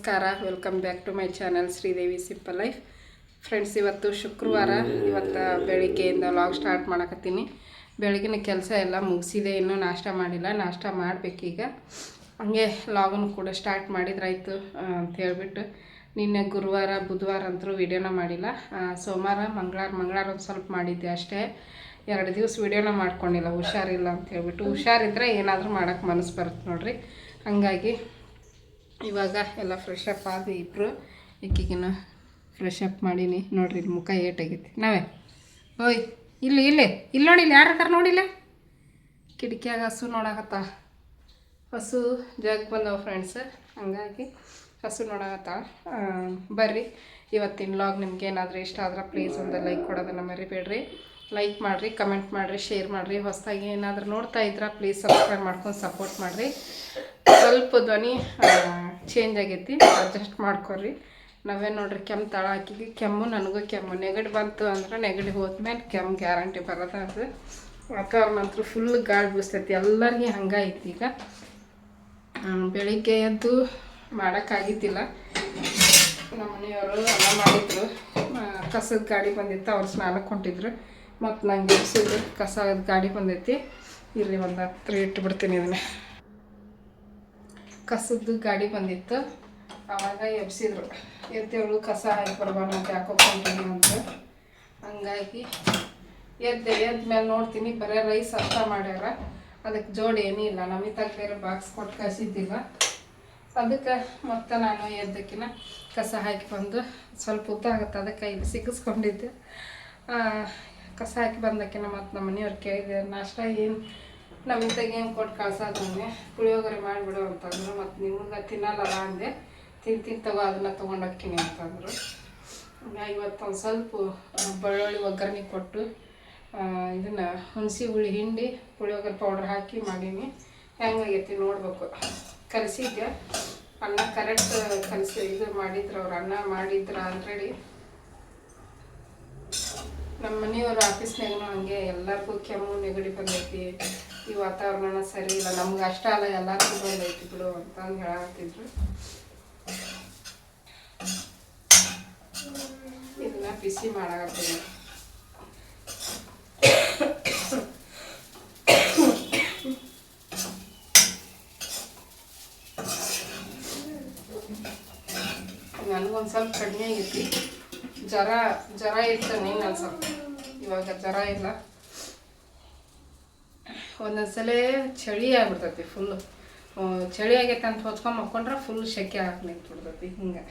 ನಮಸ್ಕಾರ. Welcome back to my channel Sridevi simple life friends ಇವತ್ತು ಶುಕ್ರವಾರ. ಇವತ್ತು ಬೆಳಿಗ್ಗೆಯಿಂದ ಲಾಗ್ ಸ್ಟಾರ್ಟ್ ಮಾಡಕತ್ತೀನಿ. ಬೆಳಗಿನ ಕೆಲಸ ಎಲ್ಲ ಮುಗಿಸಿದೆ. ಇನ್ನೂ ನಾಷ್ಟ ಮಾಡಿಲ್ಲ. ನಾಷ್ಟ ಮಾಡಬೇಕೀಗ. ಹಂಗೆ ಲಾಗನ್ನು ಕೂಡ ಸ್ಟಾರ್ಟ್ ಮಾಡಿದ್ರಾಯ್ತು ಅಂತ ಹೇಳಿಬಿಟ್ಟು. ನಿನ್ನೆ ಗುರುವಾರ, ಬುಧವಾರ ಅಂತೂ ವೀಡಿಯೋನ ಮಾಡಿಲ್ಲ. ಸೋಮವಾರ, ಮಂಗಳವಾರ ಮಂಗಳವಾರ ಒಂದು ಸ್ವಲ್ಪ ಮಾಡಿದ್ದೆ ಅಷ್ಟೇ. ಎರಡು ದಿವಸ ವೀಡಿಯೋನ ಮಾಡ್ಕೊಂಡಿಲ್ಲ. ಹುಷಾರಿಲ್ಲ ಅಂತ ಹೇಳ್ಬಿಟ್ಟು. ಹುಷಾರಿದ್ರೆ ಏನಾದರೂ ಮಾಡೋಕ್ಕೆ ಮನಸ್ಸು ಬರುತ್ತೆ ನೋಡಿರಿ. ಹಾಗಾಗಿ ಇವಾಗ ಎಲ್ಲ ಫ್ರೆಶ್ ಅಪ್ ಆದ್ವಿ ಇಬ್ಬರು ಈಕಿಗಿನ ಫ್ರೆಶ್ ಅಪ್ ಮಾಡೀನಿ. ನೋಡ್ರಿ ಇಲ್ಲಿ ಮುಖ ಏಟಾಗೈತಿ. ನಾವೇ? ಓಯ್, ಇಲ್ಲಿ ಇಲ್ಲಿ ಇಲ್ಲಿ ನೋಡಿ, ಇಲ್ಲಿ ಯಾರು ಅದಾರ ನೋಡಿಲ್ಲ ಕಿಟಕಿಯಾಗ ಹಸು ನೋಡಕತ್ತ? ಹಸು ಜಗ್ ಬಂದವ ಫ್ರೆಂಡ್ಸ್ ಹಂಗಾಗಿ ಹಸು ನೋಡಕತ್ತ? ಬರ್ರಿ. ಇವತ್ತಿನ ಲಾಗ್ ನಿಮ್ಗೆ ಏನಾದರೂ ಇಷ್ಟ ಆದ್ರೆ ಪ್ಲೀಸ್ ಒಂದು ಲೈಕ್ ಕೊಡೋದನ್ನು ಮರಿಬೇಡ್ರಿ. ಲೈಕ್ ಮಾಡಿರಿ ಕಮೆಂಟ್ ಮಾಡಿರಿ ಶೇರ್ ಮಾಡಿರಿ. ಹೊಸದಾಗಿ ಏನಾದರೂ ನೋಡ್ತಾ ಇದ್ರೆ ಪ್ಲೀಸ್ ಸಬ್ಸ್ಕ್ರೈಬ್ ಮಾಡ್ಕೊಂಡು ಸಪೋರ್ಟ್ ಮಾಡಿರಿ. ಸ್ವಲ್ಪ ಧ್ವನಿ ಚೇಂಜ್ ಆಗೈತಿ ಅಡ್ಜಸ್ಟ್ ಮಾಡ್ಕೊರಿ. ನಾವೇ ನೋಡ್ರಿ, ಕೆಮ್ಮು ತಳ ಹಾಕಿದ್ವಿ. ಕೆಮ್ಮು, ನನಗೂ ಕೆಮ್ಮು. ನೆಗಡಿ ಬಂತು ಅಂದ್ರೆ ನೆಗಡಿ ಹೋದ್ಮೇಲೆ ಕೆಮ್ಮು ಗ್ಯಾರಂಟಿ ಬರೋದ ಅದು. ವಾತಾವರಣ ಫುಲ್ ಗಾಳಿ ಬೀಸ್ತೈತಿ. ಎಲ್ಲರಿಗೆ ಹಂಗಾಯ್ತು ಈಗ. ಬೆಳಿಗ್ಗೆ ಎದ್ದು ಮಾಡೋಕ್ಕಾಗಿದ್ದಿಲ್ಲ ನಮ್ಮ ಮನೆಯವರು ಎಲ್ಲ ಮಾಡಿದ್ರು. ಕಸದ ಗಾಡಿ ಬಂದಿತ್ತು, ಅವ್ರು ಸ್ನಾನಕ್ಕೆ ಹೊಂಟಿದ್ರು. ಮತ್ತು ನಂಗೆ ಕಸದ ಗಾಡಿ ಬಂದೈತಿ. ಇಲ್ಲಿ ಒಂದು ಹತ್ರ ಇಟ್ಟುಬಿಡ್ತೀನಿ ಇದನ್ನ. ಕಸದ್ದು ಗಾಡಿ ಬಂದಿತ್ತು. ಆವಾಗ ಎಬ್ಸಿದ್ರು. ಎದ್ದೇಳು ಕಸ ಹಾಕಿ ಬರಬಾರ್ದು ಅಂತ ಹಾಕೋಕೊಂತೀನಿ ಅಂತ. ಹಂಗಾಗಿ ಎದ್ದೆ. ಎದ್ದ ಮೇಲೆ ನೋಡ್ತೀನಿ, ಬರೀ ರೈಸ್ ಅರ್ಥ ಮಾಡ್ಯಾರ. ಅದಕ್ಕೆ ಜೋಡಿ ಏನೂ ಇಲ್ಲ. ನಮಿತಾಗ ಬೇರೆ ಬಾಕ್ಸ್ ಕೊಟ್ಟು ಕಳಿಸಿದ್ದಿಲ್ಲ. ಅದಕ್ಕೆ ಮತ್ತೆ ನಾನು ಎದ್ದಕ್ಕಿನ ಕಸ ಹಾಕಿ ಬಂದು ಸ್ವಲ್ಪ ಉದ್ದ ಆಗುತ್ತೆ. ಅದಕ್ಕೆ ಇಲ್ಲಿ ಸಿಗಿಸ್ಕೊಂಡಿದ್ದೆ. ಕಸ ಹಾಕಿ ಬಂದಕ್ಕಿನ ಮತ್ತು ನಮ್ಮ ಮನೆಯವ್ರು ಕೇಳಿದೆ ನಾಷ್ಟ ಏನು ನಮ್ಮಿಂತಾಗ ಏನು ಕೊಟ್ಟು ಕಳ್ಸೋದಂಗೆ ಪುಳಿಯೋಗರೆ ಮಾಡಿಬಿಡು ಅಂತಂದ್ರು ಮತ್ತು ನಿಮ್ಗೆ ತಿನ್ನಲ್ಲ ಅಂದೆ. ತಿಂತ ತಗೋ, ಅದನ್ನ ತೊಗೊಂಡೋಗ್ತೀನಿ ಅಂತಂದರು. ಇವತ್ತೊಂದು ಸ್ವಲ್ಪ ಬೆಳ್ಳುಳ್ಳಿ ಒಗ್ಗರಣೆ ಕೊಟ್ಟು ಇದನ್ನ ಹುಣಸಿ ಹುಳಿ ಹಿಂಡಿ ಪುಳಿಯೋಗರೆ ಪೌಡ್ರ್ ಹಾಕಿ ಮಾಡೀನಿ. ಹೆಂಗಾಗೈತಿ ನೋಡಬೇಕು. ಕಲಸಿದ್ದೆ ಅನ್ನ ಕರೆಕ್ಟ್ ಕಲಸಿ ಇದು ಮಾಡಿದ್ರು ಅವ್ರು, ಅನ್ನ ಮಾಡಿದ್ರು ಆಲ್ರೆಡಿ ನಮ್ಮ ಮನೆಯವ್ರ ಆಫೀಸ್ನಾಗೂ ಹಂಗೆ ಎಲ್ಲರಿಗೂ ಕೆಮ್ಮು ನೆಗಡಿ ಬಂದೈತಿ. ಈ ವಾತಾವರಣ ಸರಿ ಇಲ್ಲ. ನಮ್ಗೆ ಅಷ್ಟ ಅಲ್ಲ, ಎಲ್ಲರಿಗೂ ಬಂದೈತಿ ಬಿಡು ಅಂತಂದು ಹೇಳತ್ತಿದ್ರು ಇದನ್ನ ಬಿಸಿ ಮಾಡಾಕತ್ತೀನಿ. ನನಗೊಂದು ಸ್ವಲ್ಪ ಕಡಿಮೆ ಆಗೈತಿ. ಜ್ವರ ಜ್ವರ ಇರ್ತೇನೆ ನಾನು ಸ್ವಲ್ಪ. ಇವಾಗ ಜ್ವರ ಇಲ್ಲ. ಒಂದೊಂದ್ಸಲ ಚಳಿ ಆಗ್ಬಿಡ್ತೈತಿ ಫುಲ್ಲು ಚಳಿ ಆಗೈತೆ ಅಂತ ಹೊಚ್ಕೊಂಡ್ ಮಕ್ಕೊಂಡ್ರೆ ಫುಲ್ ಸೆಕೆ ಹಾಕಿ ನಿಂತ್ಬಿಡ್ತೈತಿ ಹಿಂಗೆ.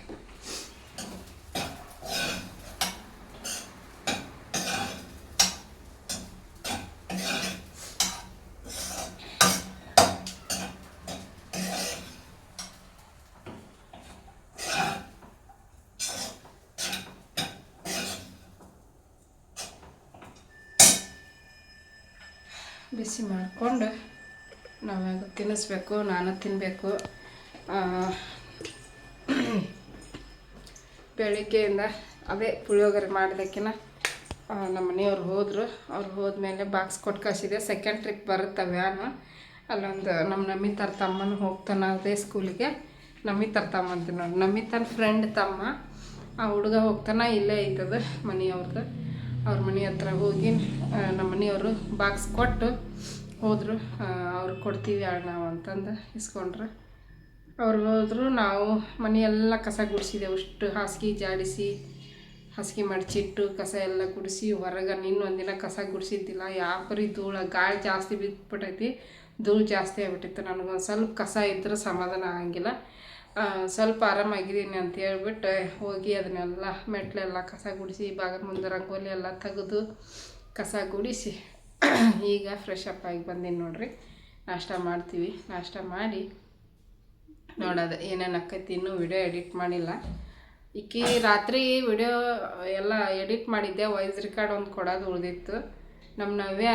ಬಿಸಿ ಮಾಡಿಕೊಂಡು ನಾವ್ಯಾಗ ತಿನ್ನಿಸ್ಬೇಕು, ನಾನು ತಿನ್ನಬೇಕು ಬೆಳಿಗ್ಗೆಯಿಂದ ಅದೇ ಪುಳಿಯೋಗರೆ ಮಾಡಿದಕ್ಕಿನ ನಮ್ಮ ಮನೆಯವ್ರು ಹೋದರು. ಅವ್ರು ಹೋದ್ಮೇಲೆ ಬಾಕ್ಸ್ ಕೊಟ್ಟು ಕಳಿಸಿದೆ. ಸೆಕೆಂಡ್ ಟ್ರಿಪ್ ಬರುತ್ತೆ ವ್ಯಾನು ಅಲ್ಲೊಂದು ನಮ್ಮ ನಮಿತಾರ ತಮ್ಮನ ಹೋಗ್ತಾನೆ ಅದೇ ಸ್ಕೂಲಿಗೆ ನಮಿತಾರ ತಮ್ಮ ಅಂತ ನೋಡಿ. ನಮಿತನ ಫ್ರೆಂಡ್ ತಮ್ಮ. ಆ ಹುಡುಗ ಹೋಗ್ತಾನೆ, ಇಲ್ಲೇ ಐತದ ಮನೆಯವ್ರದ್ದು ಅವ್ರ ಮನೆ ಹತ್ರ ಹೋಗಿ ನಮ್ಮ ಮನೆಯವರು ಬಾಕ್ಸ್ ಕೊಟ್ಟು ಹೋದರು. ಅವ್ರು ಕೊಡ್ತೀವಿ ನಾವು ಅಂತಂದು ಇಸ್ಕೊಂಡ್ರು. ಅವ್ರು ಹೋದ್ರು, ನಾವು ಮನೆಯೆಲ್ಲ ಕಸ ಗುಡಿಸಿದೆವು. ಅಷ್ಟು ಹಾಸಿಗೆ ಜಾಡಿಸಿ, ಹಾಸಿಗೆ ಮಡಚಿಟ್ಟು ಕಸ ಎಲ್ಲ ಗುಡಿಸಿ, ಹೊರಗೆ ಇನ್ನೊಂದಿನ ಕಸ ಗುಡಿಸಿದ್ದಿಲ್ಲ. ಯಾಕರಿ ಧೂಳು, ಗಾಳಿ ಜಾಸ್ತಿ ಬಿದ್ದುಬಿಟ್ಟೈತಿ ಧೂಳು ಜಾಸ್ತಿ ಆಗ್ಬಿಟ್ಟಿತ್ತು. ನನಗೊಂದು ಸ್ವಲ್ಪ ಕಸ ಇದ್ರೆ ಸಮಾಧಾನ ಆಗಂಗಿಲ್ಲ. ಸ್ವಲ್ಪ ಆರಾಮಾಗಿದ್ದೀನಿ ಅಂತ ಹೇಳ್ಬಿಟ್ಟು ಹೋಗಿ ಅದನ್ನೆಲ್ಲ ಮೆಟ್ಲೆಲ್ಲ ಕಸ ಗುಡಿಸಿ ಬಾಗಿಲ ಮುಂದೆ ರಂಗೋಲಿ ಎಲ್ಲ ತೆಗೆದು ಕಸ ಗುಡಿಸಿ, ಈಗ ಫ್ರೆಶ್ ಅಪ್ ಆಗಿ ಬಂದೀನಿ ನೋಡಿರಿ. ನಾಷ್ಟ ಮಾಡ್ತೀವಿ. ನಾಷ್ಟ ಮಾಡಿ ನೋಡೋದು ಏನೇನು ಆಕೈತಿ. ಇನ್ನೂ ವಿಡಿಯೋ ಎಡಿಟ್ ಮಾಡಿಲ್ಲ. ಈಕಿ ರಾತ್ರಿ ವಿಡಿಯೋ ಎಲ್ಲ ಎಡಿಟ್ ಮಾಡಿದ್ದೆ. ವಾಯ್ಸ್ ರೆಕಾರ್ಡ್ ಒಂದು ಕೊಡೋದು ಉಳಿದಿತ್ತು. ನಮ್ಮ ನವ್ಯ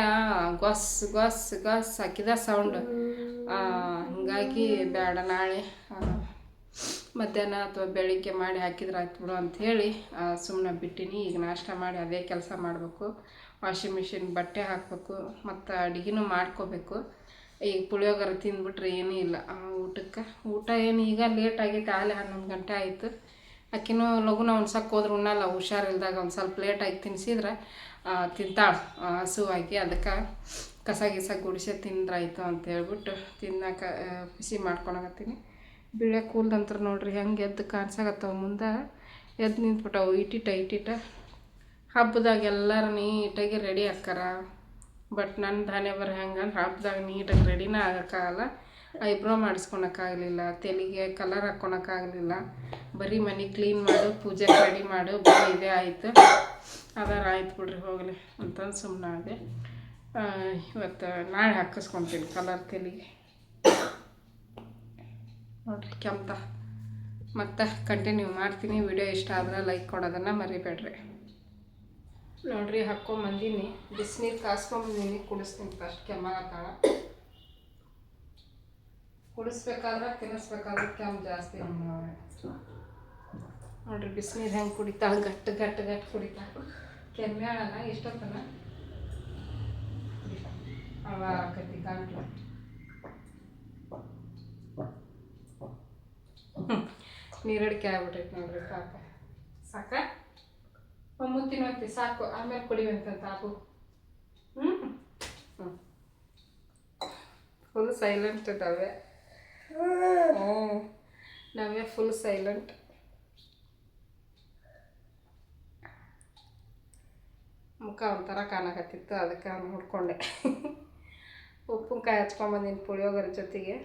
ಗೊಸ್ ಗೊಸ್ ಗೊಸ್ ಹಾಕಿದ ಸೌಂಡ್ ಹಂಗಾಗಿ ಬೇಡ ನಾಳೆ. ಮಧ್ಯಾಹ್ನ ಅಥವಾ ಬೆಳಿಗ್ಗೆ ಮಾಡಿ ಹಾಕಿದ್ರೆ ಆಯ್ತು ಬಿಡು ಅಂಥೇಳಿ ಸುಮ್ಮನೆ ಬಿಟ್ಟಿನಿ. ಈಗ ನಾಷ್ಟ ಮಾಡಿ ಅದೇ ಕೆಲಸ ಮಾಡಬೇಕು. ವಾಷಿಂಗ್ ಮಿಷಿನ್ ಬಟ್ಟೆ ಹಾಕಬೇಕು, ಮತ್ತು ಅಡುಗೆನೂ ಮಾಡ್ಕೋಬೇಕು. ಈಗ ಪುಳಿಯೋಗರೆ ತಿಂದುಬಿಟ್ರೆ ಏನೂ ಇಲ್ಲ. ಊಟಕ್ಕೆ, ಊಟ ಏನು ಈಗ ಲೇಟ್ ಆಗೈತೆ ಹನ್ನೊಂದು ಗಂಟೆ ಆಯಿತು. ಆಕಿನೂ ಲಘುನ ಉಣ್ಸಕ್ಕೆ ಹೋದ್ರೆ, ಉಣ್ಣಲ್ಲ, ಹುಷಾರಿಲ್ದಾಗ ಒಂದು ಸ್ವಲ್ಪ ಲೇಟಾಗಿ ತಿನ್ಸಿದ್ರೆ ತಿಂತಾಳೆ ಹಸುವಾಗಿ. ಅದಕ್ಕೆ ಕಸ ಗಿಸ ಗುಡಿಸಿ ತಿಂದ್ರಾಯ್ತು ಅಂತ ಹೇಳ್ಬಿಟ್ಟು ತಿನ್ನಕ್ಕೆ ಬಿಸಿ ಮಾಡ್ಕೊಳಕತ್ತೀನಿ. ಬಿಳೆ ಕೂಲ್ದಂತ್ರ ನೋಡ್ರಿ ಹೆಂಗೆ ಎದ್ದು ಕಾಣಿಸಾಕತ್ತವ ಮುಂದೆ. ಎದ್ದು ನಿಂತ್ಬಿಟ್ಟವು ಇಟ್ಟಿಟ ಇಟ್ಟಿಟ ಹಬ್ಬದಾಗ ಎಲ್ಲರೂ ನೀಟಾಗಿ ರೆಡಿ ಆಕ್ಕಾರ. ಬಟ್ ನನ್ನ ಧಾನ್ಯ ಬರ ಹೆಂಗಂದ್ರೆ ಹಬ್ಬದಾಗ ನೀಟಾಗಿ ರೆಡಿನೇ ಆಗೋಕ್ಕಾಗಲ್ಲ. ಐಬ್ರೋ ಮಾಡಿಸ್ಕೊಳಕ್ಕಾಗಲಿಲ್ಲ ತೆಲಿಗೆ ಕಲರ್ ಹಾಕ್ಕೊಳಕ್ಕಾಗಲಿಲ್ಲ ಬರೀ ಮನೆ ಕ್ಲೀನ್ ಮಾಡು, ಪೂಜೆ ರೆಡಿ ಮಾಡು, ಬರೀ ಇದೇ ಆಯಿತು. ಅದಾರ ಆಯ್ತು ಬಿಡ್ರಿ ಹೋಗಲಿ ಅಂತಂದು ಸುಮ್ಮನಾದೆ ಇವತ್ತು ನಾಳೆ ಹಾಕಿಸ್ಕೊತೀನಿ ಕಲರ್ ತೆಲಿಗೆ. ನೋಡ್ರಿ ಕೆಂಪ ಮತ್ತೆ ಕಂಟಿನ್ಯೂ ಮಾಡ್ತೀನಿ. ವಿಡಿಯೋ ಇಷ್ಟ ಆದ್ರೆ ಲೈಕ್ ಕೊಡೋದನ್ನು ಮರಿಬೇಡ್ರಿ. ನೋಡ್ರಿ ಹಾಕ್ಕೊಂಬಂದೀನಿ ಬಿಸಿನೀರು ಕಾಸ್ಕೊಂಬಂದೀನಿ ಕುಡಿಸ್ತೀನಿ ಫಸ್ಟ್ ಕೆಮ್ಮಾಗತ್ತಾಳ ಕುಡಿಸ್ಬೇಕಾದ್ರೆ ತಿನ್ನಿಸ್ಬೇಕಾದ್ರೆ ಕೆಮ್ಮು ಜಾಸ್ತಿ. ನೋಡ್ರಿ. ಬಿಸಿನೀರು ಹೆಂಗೆ ಕುಡಿತಾಳೆ? ಗಟ್ಟು ಗಟ್ಟ ಗಟ್ಟು ಕುಡಿತಾಳೆ. ಕೆಮ್ಮ್ಯಾಳಲ್ಲ ಇಷ್ಟೊತ್ತನ ಅವ ಕತ್ತಿ ಗಂಟ್ಲು ನೀರಡಿಕೆ ಆಗ್ಬಿಟ್ಟೈತೆ ನೋಡ್ರಿ ಪಾಪ ಸಾಕ? ಮುತ್ತಿನೋತಿ ಸಾಕು. ಆಮೇಲೆ ಕುಡಿವಂತ ತಾಪು ಹ್ಞೂ ಫುಲ್ ಸೈಲೆಂಟ್ ನವ್ಯ ಹ್ಞೂ ನವ್ಯ ಫುಲ್ ಸೈಲೆಂಟ್ ಮುಖ ಒಂಥರ ಕಾಣಕತ್ತಿತ್ತು, ಅದಕ್ಕೆ ನೋಡ್ಕೊಂಡೆ ಉಪ್ಪಿನಕಾಯಿ ಹಚ್ಕೊಂಬಂದಿನಿ ಪುಳಿಯೋಗರೆ ಜೊತೆಗೆ.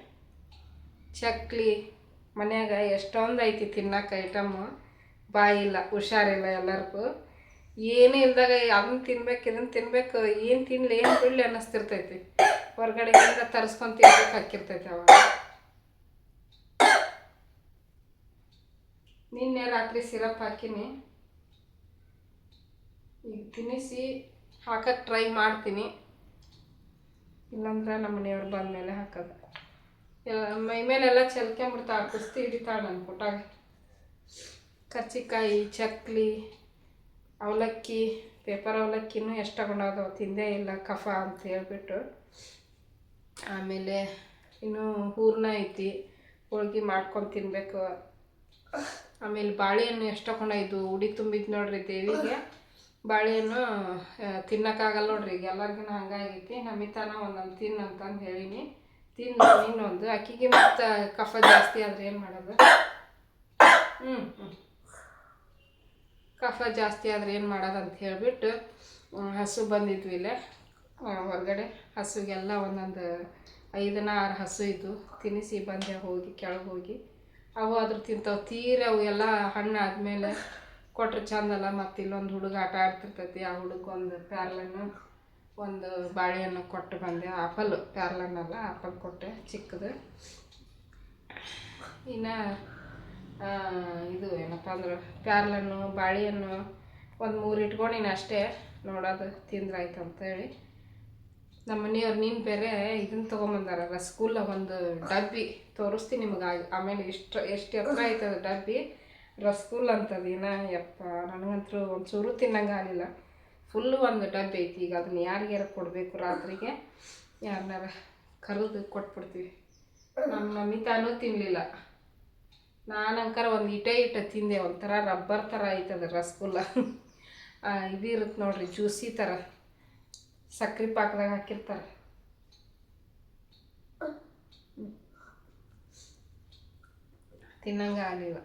ಚಕ್ಲಿ. ಮನ್ಯಾಗ ಎಷ್ಟೊಂದು ಐತಿ ತಿನ್ನಕ್ಕೆ ಐಟಮ್ಮು ಬಾಯಿಲ್ಲ ಹುಷಾರಿಲ್ಲ ಎಲ್ಲರಿಗೂ. ಏನೂ ಇಲ್ದಾಗ ಅದನ್ನ ತಿನ್ಬೇಕು ಇದನ್ನ ತಿನ್ಬೇಕು, ಏನು ತಿನ್ಲಿ, ಏನು ಬಿಡ್ಲಿ ಅನ್ನಿಸ್ತಿರ್ತೈತಿ. ಹೊರ್ಗಡೆಯಿಂದ ತರಿಸ್ಕೊಂಡು ತಿನ್ಬೇಕು ಹಾಕಿರ್ತೈತಿ ಅವಾಗ. ನಿನ್ನೆ ರಾತ್ರಿ ಸಿರಪ್ ಹಾಕಿನಿ. ಈಗ ತಿನ್ನಿಸಿ ಹಾಕಕ್ಕೆ ಟ್ರೈ ಮಾಡ್ತೀನಿ. ಇಲ್ಲಾಂದ್ರೆ ನಮ್ಮ ಮನೆಯವ್ರು ಬಂದಮೇಲೆ ಹಾಕೋದು. ಎಲ್ಲ ಮೈ ಮೇಲೆಲ್ಲ ಚೆಲ್ಕೊಂಬಿಡ್ತಾಳೆ ಕುಸ್ತಿ ಹಿಡಿತಾಳೆ ನನ್ನ ಕೊಟ್ಟಾಗ ಕರ್ಚಿಕಾಯಿ, ಚಕ್ಲಿ, ಅವಲಕ್ಕಿ, ಪೇಪರ್ ಅವಲಕ್ಕಿನೂ ಎಷ್ಟು ತಗೊಂಡೋದವ ತಿಂದೇ ಇಲ್ಲ, ಕಫ ಅಂತ ಹೇಳ್ಬಿಟ್ಟು. ಆಮೇಲೆ ಇನ್ನು ಹೂರ್ಣ ಐತಿ, ಹೋಳ್ಗೆ ಮಾಡ್ಕೊಂಡು ತಿನ್ನಬೇಕು ಆಮೇಲೆ ಬಾಳೆಹಣ್ಣು ಎಷ್ಟು ತಗೊಂಡೋಯ್ದು ಉಡಿ ತುಂಬಿದ್ ನೋಡ್ರಿ ದೇವಿಗೆ. ಬಾಳೆಹಣ್ಣು ತಿನ್ನೋಕ್ಕಾಗಲ್ಲ ನೋಡ್ರಿ, ಈಗ ಎಲ್ಲರಿಗೂ ಹಂಗಾಗೈತಿ. ನಮಿತಾನ ಒಂದೊಂದು ತಿನ್ನು ಅಂತಂದು ಹೇಳೀನಿ. ತಿನ್ನು ಇನ್ನೊಂದು ಅಕ್ಕಿಗೆ ಮತ್ತು ಕಫ ಜಾಸ್ತಿ ಆದ್ರೆ ಏನು ಮಾಡೋದು? ಹ್ಞೂ ಕಫ ಜಾಸ್ತಿ ಆದ್ರೆ ಏನು ಮಾಡೋದು ಅಂತ ಹೇಳ್ಬಿಟ್ಟು ಹಸು ಬಂದಿದ್ವಿ ಇಲ್ಲೇ. ಹೊರಗಡೆ ಹಸುಗೆಲ್ಲ ಒಂದೊಂದು ಐದನ ಆರು ಹಸು ಇದ್ದು ತಿನ್ನಿಸಿ, ಬಂದೆ, ಹೋಗಿ, ಕೆಳಗೆ ಹೋಗಿ. ಅವು ಅದ್ರ ತಿಂತಾವೆ. ತೀರ ಅವು ಎಲ್ಲ ಹಣ್ಣು ಆದಮೇಲೆ ಕೊಟ್ರೆ ಚಂದಲ್ಲ, ಮತ್ತು ಇಲ್ಲೊಂದು ಹುಡುಗ ಆಟ ಆಡ್ತಿರ್ತೈತಿ, ಆ ಹುಡುಗ ಒಂದು ಪ್ಯಾರ್ಲನ್ನು ಒಂದು ಬಾಳೆಹಣ್ಣು ಕೊಟ್ಟು ಬಂದೆ. ಆಪಲ್ ಪ್ಯಾರ್ಲನ್ನಲ್ಲ ಆಪಲ್ ಕೊಟ್ಟೆ, ಚಿಕ್ಕದು. ಇನ್ನು ಇದು ಏನಪ್ಪ ಅಂದ್ರೆ ಪ್ಯಾರ್ಲನ್ನು ಬಾಳೆಹಣ್ಣು ಒಂದು ಮೂರು ಇಟ್ಕೊಂಡಿನ ಅಷ್ಟೇ. ನೋಡೋದು, ತಿಂದ್ರಾಯ್ತು ಅಂತೇಳಿ ನಮ್ಮ ಮನೆಯವ್ರು, ನೀನು ಬೇರೆ ಇದನ್ನ ತೊಗೊಂಬಂದಾರ ರಸಗುಲ್ಲ ಒಂದು ಡಬ್ಬಿ ತೋರಿಸ್ತೀನಿ ನಿಮ್ಗೆ. ಆಮೇಲೆ ಇಷ್ಟು, ಎಷ್ಟು ಎತ್ತರ ಆಯ್ತದ ಡಬ್ಬಿ. ರಸ್ಗುಲ್ ಅಂತದೇನ, ಯಪ್ಪ, ನನಗಂತೂ ಒಂಚೂರು ಚೂರು ತಿನ್ನಂಗೆ ಆಗಲಿಲ್ಲ. ಫುಲ್ಲು ಒಂದು ಡಬ್ಬಿ ಐತಿ. ಈಗ ಅದನ್ನ ಯಾರಿಗ್ಯಾರ ಕೊಡಬೇಕು ರಾತ್ರಿಗೆ ಯಾರನ್ನಾರ ಕರೆದು ಕೊಟ್ಬಿಡ್ತೀವಿ. ನಮ್ಮ ನಮಿತಾನೂ ತಿನ್ನಲಿಲ್ಲ ನಾನಂಕರ ಒಂದು ಇಟೆ ಇಟ ತಿಂದೆ, ಒಂಥರ ರಬ್ಬರ್ ಥರ ಐತದ ರಸಗುಲ್ಲ. ಇದು ಇರುತ್ತೆ ನೋಡ್ರಿ, ಜ್ಯೂಸಿ ಥರ. ಸಕ್ಕರೆ ಪಾಕದಾಗ ಹಾಕಿರ್ತಾರೆ. ತಿನ್ನಂಗೆ ಆಗಲಿಲ್ಲ.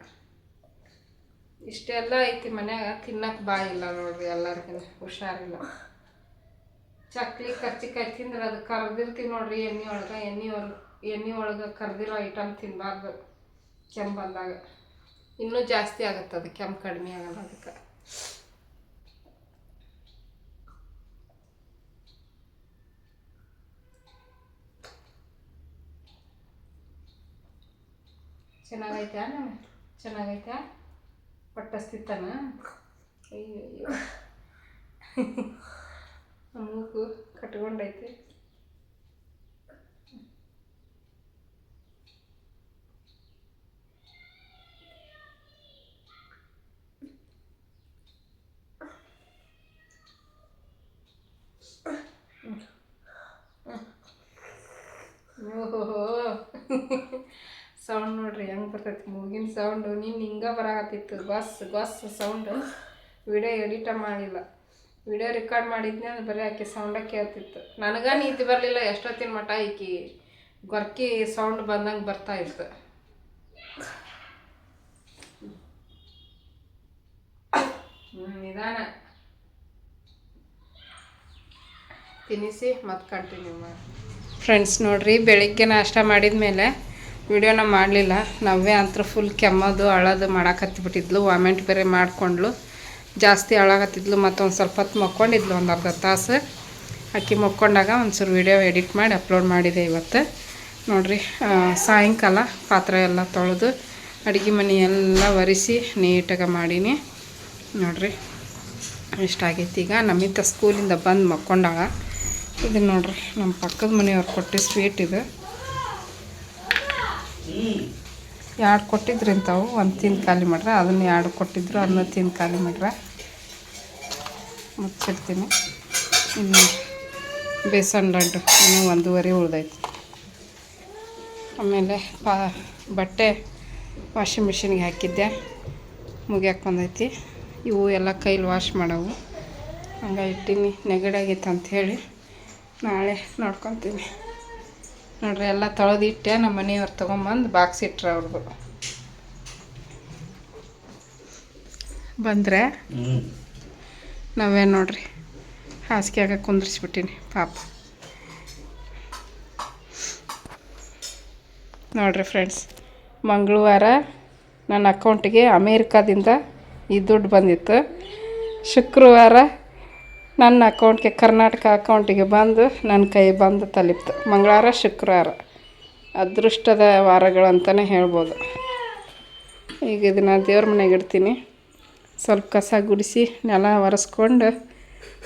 ಇಷ್ಟೆಲ್ಲ ಐತಿ ಮನ್ಯಾಗ ತಿನ್ನಕ್ಕೆ ಬಾಯಿ ಇಲ್ಲ ನೋಡ್ರಿ ಎಲ್ಲರಿಗೂ ಹುಷಾರಿಲ್ಲ. ಚಕ್ಲಿ ಕರ್ಚಿಕಾಯಿ ತಿಂದ್ರೆ ಅದು ಕರ್ದಿರ್ತೀವಿ ನೋಡ್ರಿ ಎಣ್ಣೆ ಒಳಗೆ ಎಣ್ಣೆ ಒಳಗೆ ಎಣ್ಣೆ ಒಳಗೆ ಕರ್ದಿರೋ ಐಟಮ್ ತಿನ್ನಬಾರ್ದು ಕೆಮ್ಮು ಬಂದಾಗ. ಇನ್ನೂ ಜಾಸ್ತಿ ಆಗುತ್ತೆ ಅದು ಕೆಮ್ಮು ಕಡಿಮೆ ಆಗಲ್ಲ ಅದಕ್ಕೆ. ಚೆನ್ನಾಗೈತೆ ನಾನು ಚೆನ್ನಾಗೈತೆ ಹೊಟ್ಟಸ್ತಿತ್ತಾನ ಅಯ್ಯೋ ಮೂಗು ಕಟ್ಕೊಂಡೈತೆ. ಸೌಂಡ್ ನೋಡ್ರಿ, ಹೆಂಗೆ ಬರ್ತೈತಿ ಮೂಗಿನ ಸೌಂಡು ನೀನು ಹಿಂಗೆ ಬರಾಕತ್ತಿತ್ತು. ಬಸ್ ಗೊಸ್ ಸೌಂಡು ವಿಡಿಯೋ ಎಡಿಟ ಮಾಡಿಲ್ಲ. ವಿಡಿಯೋ ರೆಕಾರ್ಡ್ ಮಾಡಿದ್ನೇ ಅದು ಬರೀ ಆಕೆ ಸೌಂಡ ಕೇಳ್ತಿತ್ತು. ನನಗ ನೀತಿ ಬರಲಿಲ್ಲ, ಎಷ್ಟೊತ್ತಿನ ಮಟ ಈಕಿ ಗೊರ್ಕಿ ಸೌಂಡ್ ಬಂದಂಗೆ ಬರ್ತಾ ಇತ್ತು. ನಿಧಾನ. ತಿನ್ನಿಸಿ ಮತ್ತೆ ಕಂಟಿನ್ಯೂ ಮಾಡಿ. ಫ್ರೆಂಡ್ಸ್ ನೋಡ್ರಿ, ಬೆಳಿಗ್ಗೆ ನಾಷ್ಟ ಮಾಡಿದ ಮೇಲೆ ವಿಡಿಯೋನ ಮಾಡಲಿಲ್ಲ. ನಾವೇ ಅಂತೂ ಫುಲ್ ಕೆಮ್ಮೋದು, ಅಳೋದು ಮಾಡಾಕತ್ತಿಬಿಟ್ಟಿದ್ಲು. ವಾಮೆಂಟ್ ಬೇರೆ ಮಾಡ್ಕೊಂಡ್ಲು ಜಾಸ್ತಿ ಅಳಾಕತ್ತಿದ್ಲು. ಮತ್ತೊಂದು ಸ್ವಲ್ಪ ಹೊತ್ತು ಮಕ್ಕೊಂಡಿದ್ಲು, ಒಂದು ಅರ್ಧ ತಾಸು. ಅಕ್ಕಿ ಮಕ್ಕೊಂಡಾಗ ಒಂಚೂರು ವಿಡಿಯೋ ಎಡಿಟ್ ಮಾಡಿ ಅಪ್ಲೋಡ್ ಮಾಡಿದೆ ಇವತ್ತು. ನೋಡಿರಿ ಸಾಯಂಕಾಲ ಪಾತ್ರೆ ಎಲ್ಲ ತೊಳೆದು ಅಡುಗೆ ಮನೆ ಎಲ್ಲ ಒರೆಸಿ ನೀಟಾಗಿ ಮಾಡೀನಿ. ನೋಡಿರಿ ಇಷ್ಟಾಗೈತಿ ಈಗ. ನಮ್ಮಿತ್ತ ಸ್ಕೂಲಿಂದ ಬಂದು ಮಕ್ಕೊಂಡಾಗ ಇದು ನೋಡಿರಿ ನಮ್ಮ ಪಕ್ಕದ ಮನೆಯವ್ರು ಕೊಟ್ಟು ಸ್ವೀಟ್ ಇದು. ಎರಡು ಕೊಟ್ಟಿದ್ರು ಇಂಥವು. ಒಂದು ತಿಂದು ಖಾಲಿ ಮಾಡ್ರೆ, ಅದನ್ನ ಎರಡು ಕೊಟ್ಟಿದ್ರು, ಅದನ್ನ ತಿಂದು ಖಾಲಿ ಮಾಡ್ರೆ. ಮುಚ್ಚಿಡ್ತೀನಿ. ಇನ್ನು ಬೇಸನ್ ಲಡ್ಡು, ಇನ್ನು ಒಂದೂವರೆ ಉಳ್ದೈತಿ. ಆಮೇಲೆ ಪಾ ಬಟ್ಟೆ ವಾಷಿಂಗ್ ಮಿಷಿನ್ಗೆ ಹಾಕಿದ್ದೆ. ಮುಗಿಯಾಕೆ ಬಂದೈತಿ. ಇವು ಎಲ್ಲ ಕೈಲಿ ವಾಶ್ ಮಾಡವು. ಹಂಗೆ ಇಟ್ಟೀನಿ. ನೆಗಡಿ ಆಗೈತೆ ಅಂಥೇಳಿ ನಾಳೆ ನೋಡ್ಕೊತೀನಿ. ನೋಡ್ರಿ ಎಲ್ಲ ತೊಳೆದಿಟ್ಟೆ ನಮ್ಮ ಮನೆಯವ್ರು ತೊಗೊಂಬಂದು ಬಾಕ್ಸ್ ಇಟ್ರೆ ಅವ್ರದ್ದು ಬಂದರೆ ನಾವೇ ನೋಡ್ರಿ ಆಗ ಕುಂದ್ರಿಸ್ಬಿಟ್ಟಿನಿ ಪಾಪ. ನೋಡ್ರಿ ಫ್ರೆಂಡ್ಸ್ ಮಂಗಳವಾರ ನನ್ನ ಅಕೌಂಟಿಗೆ ಅಮೇರಿಕಾದಿಂದ ಈ ದುಡ್ಡು ಬಂದಿತ್ತು. ಶುಕ್ರವಾರ ನನ್ನ ಅಕೌಂಟ್ಗೆ ಕರ್ನಾಟಕ ಅಕೌಂಟಿಗೆ ಬಂದು ನನ್ನ ಕೈ ಬಂದು ತಲುಪ್ತು. ಮಂಗಳವಾರ, ಶುಕ್ರವಾರ. ಅದೃಷ್ಟದ ವಾರಗಳಂತಲೇ ಹೇಳ್ಬೋದು. ಈಗ ಇದನ್ನು ದೇವ್ರ ಮನೆಗೆ ಇಡ್ತೀನಿ. ಸ್ವಲ್ಪ ಕಸ ಗುಡಿಸಿ ನೆಲ ಒರೆಸ್ಕೊಂಡು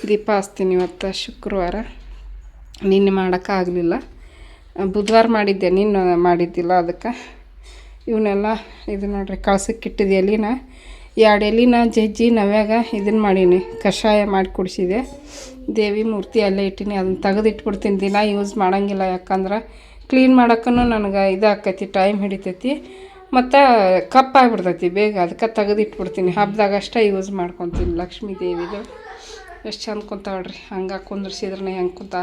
ದೀಪ ಹಚ್ತೀನಿ ಇವತ್ತು, ಶುಕ್ರವಾರ. ನಿನ್ನೆ ಮಾಡೋಕ್ಕಾಗಲಿಲ್ಲ ಬುಧವಾರ ಮಾಡಿದ್ದೆ, ನಿನ್ನ ಮಾಡಿದ್ದಿಲ್ಲ ಅದಕ್ಕೆ. ಇವನ್ನೆಲ್ಲ ಇದು ನೋಡ್ರಿ, ಕಳ್ಸಕ್ಕೆ ಇಟ್ಟಿದ್ದೆ ಎಲಿನ ಎರಡು ಎಲಿನ ಜಜ್ಜಿ ನವ್ಯಾಗ ಇದನ್ನು ಮಾಡೀನಿ. ಕಷಾಯ ಮಾಡಿ ಕುಡಿಸಿದೆ. ದೇವಿ ಮೂರ್ತಿ ಅಲ್ಲೇ ಇಟ್ಟೀನಿ. ಅದನ್ನ ತೆಗೆದಿಟ್ಬಿಡ್ತೀನಿ. ದಿನ ಯೂಸ್ ಮಾಡೋಂಗಿಲ್ಲ. ಯಾಕಂದ್ರೆ ಕ್ಲೀನ್ ಮಾಡೋಕ್ಕೂ ನನಗೆ ಇದಾಕೈತಿ. ಟೈಮ್ ಹಿಡಿತೈತಿ. ಮತ್ತು ಕಪ್ಪಾಗ್ಬಿಡ್ತೈತಿ ಬೇಗ. ಅದಕ್ಕೆ ತೆಗೆದಿಟ್ಬಿಡ್ತೀನಿ. ಹಬ್ಬದಾಗ ಅಷ್ಟೇ ಯೂಸ್ ಮಾಡ್ಕೊತೀನಿ ಲಕ್ಷ್ಮೀ ದೇವಿದು. ಎಷ್ಟು ಚಂದ ಕುಂತಾವ್ರಿ ಹಂಗೆ ಕುಂದ್ರಿಸಿದ್ರೆ ಹೆಂಗೆ ಕುಂತ.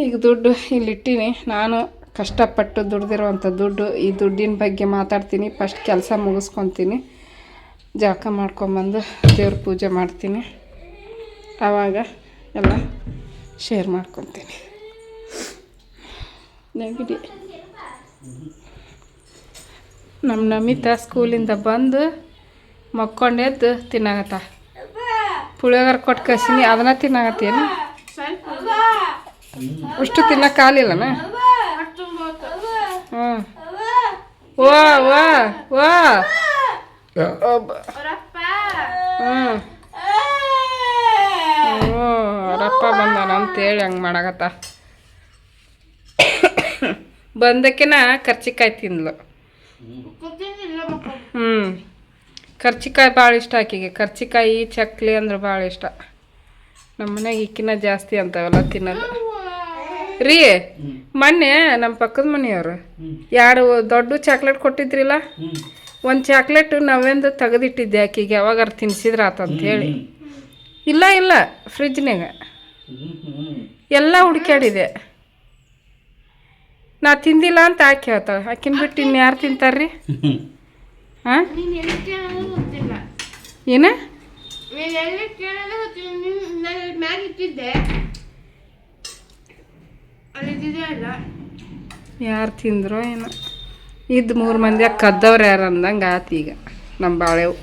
ಈಗ ದುಡ್ಡು ಇಲ್ಲಿ ಇಟ್ಟೀನಿ ನಾನು ಕಷ್ಟಪಟ್ಟು ದುಡ್ದಿರುವಂಥ ದುಡ್ಡು ಈ ದುಡ್ಡಿನ ಬಗ್ಗೆ ಮಾತಾಡ್ತೀನಿ. ಫಸ್ಟ್ ಕೆಲಸ ಮುಗಿಸ್ಕೊತೀನಿ. ಜಳಕ ಮಾಡ್ಕೊಂಬಂದು ದೇವ್ರ ಪೂಜೆ ಮಾಡ್ತೀನಿ. ಆವಾಗ ಎಲ್ಲ ಶೇರ್ ಮಾಡ್ಕೊತೀನಿ. ನೆಗಡಿ. ನಮ್ಮ ನಮಿತಾ ಸ್ಕೂಲಿಂದ ಬಂದು ಮಕ್ಕೊಂಡೆದ್ದು ತಿನ್ನಾಗತ್ತ. ಪುಳಿಯೋಗರೆ ಕೊಟ್ಟು ಕಳ್ಸೀನಿ ಅದನ್ನ ತಿನ್ನಾಗತ್ತೇನು? ಅಷ್ಟು ತಿನ್ನಕ್ಕಾಗಲಿಲ್ಲನ ಹ್ಞೂ ಓ ವಾ ವಾ. ಹ್ಞೂ ಹ್ಞೂ ಅವರಪ್ಪ ಬಂದಾನ ಅಂತೇಳಿ ಹಂಗೆ ಮಾಡಾಕತ್ತ. ಬಂದಕ್ಕೆನ ಕರ್ಚಿಕಾಯಿ ತಿಂದ್ಲು. ಹ್ಞೂ ಕರ್ಚಿಕಾಯಿ ಭಾಳ ಇಷ್ಟ ಆಕಿಗೆ. ಕರ್ಚಿಕಾಯಿ ಚಕ್ಲಿ ಅಂದ್ರೆ ಭಾಳ ಇಷ್ಟ. ನಮ್ಮ ಮನೆಗೆ ಇಕ್ಕಿನ ಜಾಸ್ತಿ ಅಂತವೆಲ್ಲ ತಿನ್ನೋದು. ರೀ ಮೊನ್ನೆ ನಮ್ಮ ಪಕ್ಕದ ಮನೆಯವರು ಎರಡು ದೊಡ್ಡ ಚಾಕ್ಲೇಟ್ ಕೊಟ್ಟಿದ್ರಿಲ್ಲ? ಒಂದು ಚಾಕ್ಲೇಟ್ ನಾವೆಂದು ತೆಗೆದಿಟ್ಟಿದ್ದೆ ಆಕಿಗೆ ಯಾವಾಗಾರ ತಿನ್ಸಿದ್ರ ಆತಂತ ಹೇಳಿ. ಇಲ್ಲ ಇಲ್ಲ ಫ್ರಿಜ್ನಾಗ ಎಲ್ಲ ಹುಡ್ಕ್ಯಾಡಿದೆ. ನಾ ತಿಂದಿಲ್ಲ ಅಂತ ಆಕೆ ಹೇಳ್ತಾಳೆ? ಆಕಿನ ಬಿಟ್ಟು ಇನ್ಯಾರು ತಿಂತಾರ್ರಿ? ಹಾಂ ಏನ ನೀನ್ ಎಲ್ಲಿ ಕೇಳೋದು ಗೊತ್ತಿಲ್ಲ ನೀನ್ ನಾನು ಮ್ಯಾಗ ಇಟ್ಟಿದ್ದೆ ಅಲ್ಲಿ ಇದ್ದಿದ್ದೇ ಅಲ್ಲ ಯಾರು ತಿಂದ್ರೋ ಏನೋ. ಇದ್ದು ಮೂರು ಮಂದಿ ಕದ್ದವ್ರು ಯಾರು ಅಂದಂಗೆ ಆತು ಈಗ ನಮ್ಮ ಬಾಳೆವು.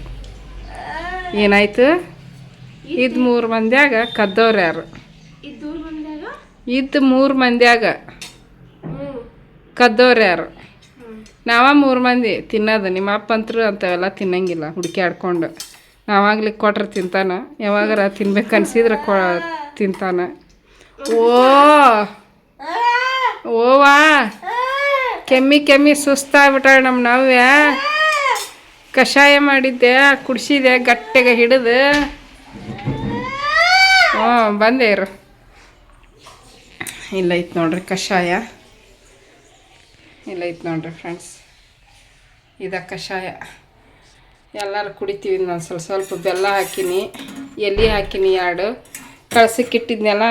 ಏನಾಯ್ತು? ಇದ್ ಮೂರು ಮಂದ್ಯಾಗ ಕದ್ದವ್ರು ಯಾರು? ಇದ್ ಮೂರು ಮಂದಿಯಾಗ? ಕದ್ದವ್ರು ಯಾರು? ನಾವ ಮೂರು ಮಂದಿ ತಿನ್ನೋದು. ನಿಮ್ಮ ಅಪ್ಪ ಅಂತರು ಅಂಥವೆಲ್ಲ ತಿನ್ನಂಗಿಲ್ಲ ಹುಡುಕ್ಯಾಡ್ಕೊಂಡು ನಾವಾಗ್ಲಿ ಕೊಟ್ರೆ ತಿಂತಾನ. ಯಾವಾಗಾರ ತಿನ್ಬೇಕು ಅನ್ಸಿದ್ರೆ ಕೊ ತಿಂತಾನ. ಓ! ಓವಾ. ಕೆಮ್ಮಿ ಕೆಮ್ಮಿ ಸುಸ್ತಾಗ್ಬಿಟ್ಟಾಳ ನಮ್ಮ ನವ್ಯ. ಕಷಾಯ ಮಾಡಿದ್ದೆ ಕುಡಿಸಿದೆ ಗಟ್ಟಿಗೆ ಹಿಡಿದು. ಹ್ಞೂ, ಬಂದೆ ಇರು. ಇಲ್ಲ ಇತ್ತು ನೋಡ್ರಿ ಕಷಾಯ. ಇಲ್ಲ ಇತ್ತು ನೋಡ್ರಿ ಫ್ರೆಂಡ್ಸ್ ಇದ ಕಷಾಯ. ಎಲ್ಲರೂ ಕುಡಿತೀವಿ ನಾನು ಸ್ವಲ್ಪ ಸ್ವಲ್ಪ ಬೆಲ್ಲ ಹಾಕಿನಿ, ಎಲೆ ಹಾಕಿನಿ ಎರಡು. ಕಳ್ಸಕ್ಕಿಟ್ಟಿದ್ನೆಲ್ಲ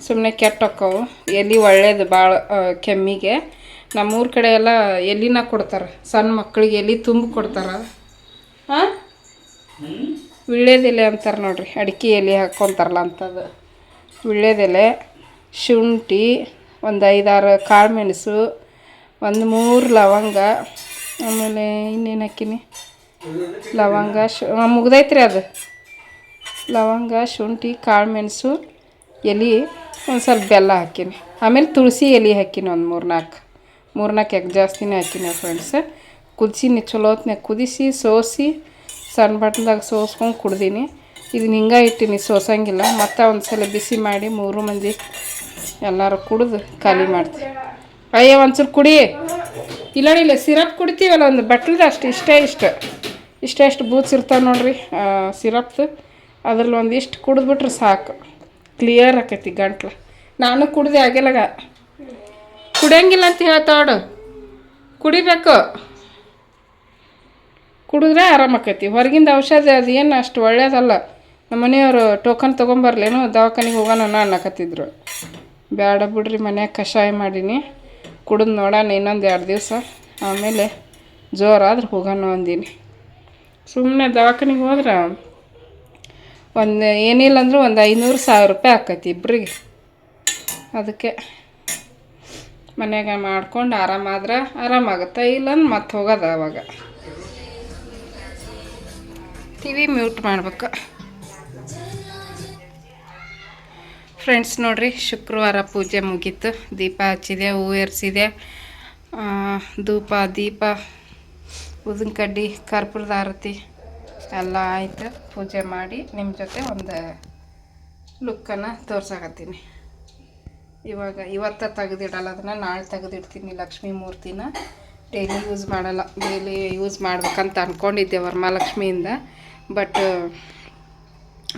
ಸುಮ್ಮನೆ ಕೆಟ್ಟಕ್ಕವು ಎಲೆ ಒಳ್ಳೇದು ಭಾಳ ಕೆಮ್ಮಿಗೆ. ನಮ್ಮೂರ ಕಡೆ ಎಲ್ಲ ಎಲಿನ ಕೊಡ್ತಾರೆ. ಸಣ್ಣ ಮಕ್ಕಳಿಗೆ ಎಲೆ ತುಂಬಿ ಕೊಡ್ತಾರೆ. ಹಾಂ? ವಿಳ್ಯದೆಲೆ ಅಂತಾರೆ ನೋಡ್ರಿ. ಅಡಿಕೆ ಎಲೆ ಹಾಕ್ಕೊಂತಾರಲ್ಲ ಅಂಥದ್ದು. ವಿಳ್ಯದೆಲೆ, ಶುಂಠಿ, ಒಂದು ಐದಾರು ಕಾಳು ಮೆಣಸು, ಒಂದು ಮೂರು ಲವಂಗ, ಆಮೇಲೆ ಇನ್ನೇನು ಹಾಕಿನಿ? ಲವಂಗ, ಶು ಮುಗ್ದೈತ್ರಿ ಅದು. ಲವಂಗ, ಶುಂಠಿ, ಕಾಳು ಮೆಣಸು, ಎಲೆ. ಒಂದು ಸ್ವಲ್ಪ ಬೆಲ್ಲ ಹಾಕೀನಿ. ಆಮೇಲೆ ತುಳಸಿ ಎಲೆ ಹಾಕೀನಿ ಒಂದು ಮೂರು ನಾಲ್ಕು ಮೂರು ನಾಲ್ಕು ಎಗ್ ಜಾಸ್ತಿನೇ ಹಾಕೀನಿ ಫ್ರೆಂಡ್ಸ್ ಕುದಿಸಿನಿ, ಚಲೋ ಹೊತ್ನ್ಯಾಗ ಕುದಿಸಿ, ಸೋಸಿ, ಸಣ್ಣ ಬಟ್ಲದಾಗ ಸೋಸ್ಕೊಂಡು ಕುಡ್ದೀನಿ. ಇದನ್ನ ಹಿಂಗೆ ಇಟ್ಟೀನಿ, ಸೋಸಂಗಿಲ್ಲ. ಮತ್ತೆ ಒಂದು ಸಲ ಬಿಸಿ ಮಾಡಿ ಮೂರು ಮಂದಿ ಎಲ್ಲರೂ ಕುಡಿದು ಖಾಲಿ ಮಾಡ್ತೀವಿ ಅಯ್ಯ ಒಂಚೂರು ಕುಡಿ. ಇಲ್ಲ ಇಲ್ಲ, ಸಿರಪ್ ಕುಡಿತೀವಲ್ಲ, ಒಂದು ಬಟ್ಲದ ಅಷ್ಟು ಇಷ್ಟೇ ಇಷ್ಟ. ಇಷ್ಟೇ ಇಷ್ಟು ಬೂತ್ಸ್ ಇರ್ತಾವೆ ನೋಡ್ರಿ ಸಿರಪ್ದು. ಅದ್ರಲ್ಲಿ ಒಂದಿಷ್ಟು ಕುಡಿದ್ಬಿಟ್ರೆ ಸಾಕು. ಕ್ಲಿಯರ್ ಆಕೈತಿ ಗಂಟ್ಲು. ನಾನು ಕುಡ್ದೆ ಆಗಿಲ್ಲಗ ಕುಡಿಯಂಗಿಲ್ಲ ಅಂತ ಹೇಳ್ತಾವಡು ಕುಡಿಬೇಕು. ಕುಡಿದ್ರೆ ಆರಾಮಾಕೈತಿ ಹೊರಗಿಂದ ಔಷಧಿ ಅದು ಏನು ಅಷ್ಟು ಒಳ್ಳೇದಲ್ಲ. ನಮ್ಮ ಮನೆಯವರು ಟೋಕನ್ ತೊಗೊಂಬರ್ಲೇನು, ದವಾಖಾನಿಗೆ ಹೋಗೋಣ ಅನ್ನಕತ್ತಿದ್ರು. ಬೇಡ ಬಿಡ್ರಿ ಮನ್ಯಾಗ ಕಷಾಯ ಮಾಡೀನಿ. ಕುಡಿದು ನೋಡೋಣ ಇನ್ನೊಂದು ಎರಡು ದಿವಸ. ಆಮೇಲೆ ಜೋರಾದ್ರೆ ಹೋಗೋಣ ಅಂದೀನಿ. ಸುಮ್ಮನೆ ದವಾಖಾನಿಗೆ ಹೋದ್ರೆ ಒಂದು ಏನಿಲ್ಲ ಅಂದರೂ ಒಂದು ಐನೂರು ಸಾವಿರ ರೂಪಾಯಿ ಆಕೈತಿ ಇಬ್ಬರಿಗೆ ಅದಕ್ಕೆ ಮನ್ಯಾಗ ಮಾಡ್ಕೊಂಡು ಆರಾಮಾದ್ರೆ ಆರಾಮಾಗುತ್ತೆ ಇಲ್ಲಂದ್ರೆ ಮತ್ತೆ ಹೋಗೋದು ಅವಾಗ. ಟಿ ವಿ ಮ್ಯೂಟ್ ಮಾಡ್ಬೇಕು. ಫ್ರೆಂಡ್ಸ್ ನೋಡ್ರಿ, ಶುಕ್ರವಾರ ಪೂಜೆ ಮುಗೀತು. ದೀಪ ಹಚ್ಚಿದೆ, ಹೂ ಏರ್ಸಿದೆ. ಧೂಪ, ದೀಪ ಉದಿನ ಕಡ್ಡಿ ಕರ್ಪೂರದ ಆರತಿ. ಎಲ್ಲ ಆಯ್ತು. ಪೂಜೆ ಮಾಡಿ ನಿಮ್ಮ ಜೊತೆ ಒಂದು ಲುಕ್ಕನ್ನು ತೋರ್ಸಕತ್ತೀನಿ. ಇವಾಗ ಇವತ್ತ ತೆಗೆದಿಡಲ್ಲ, ಅದನ್ನು ನಾಳೆ ತೆಗೆದಿಡ್ತೀನಿ ಲಕ್ಷ್ಮೀ ಮೂರ್ತಿನ. ಡೈಲಿ ಯೂಸ್ ಮಾಡಲ್ಲ. ಡೈಲಿ ಯೂಸ್ ಮಾಡ್ಬೇಕಂತ ಅಂದ್ಕೊಂಡಿದ್ದೆ ವರಮಹಾಲಕ್ಷ್ಮಿಯಿಂದ ಬಟ್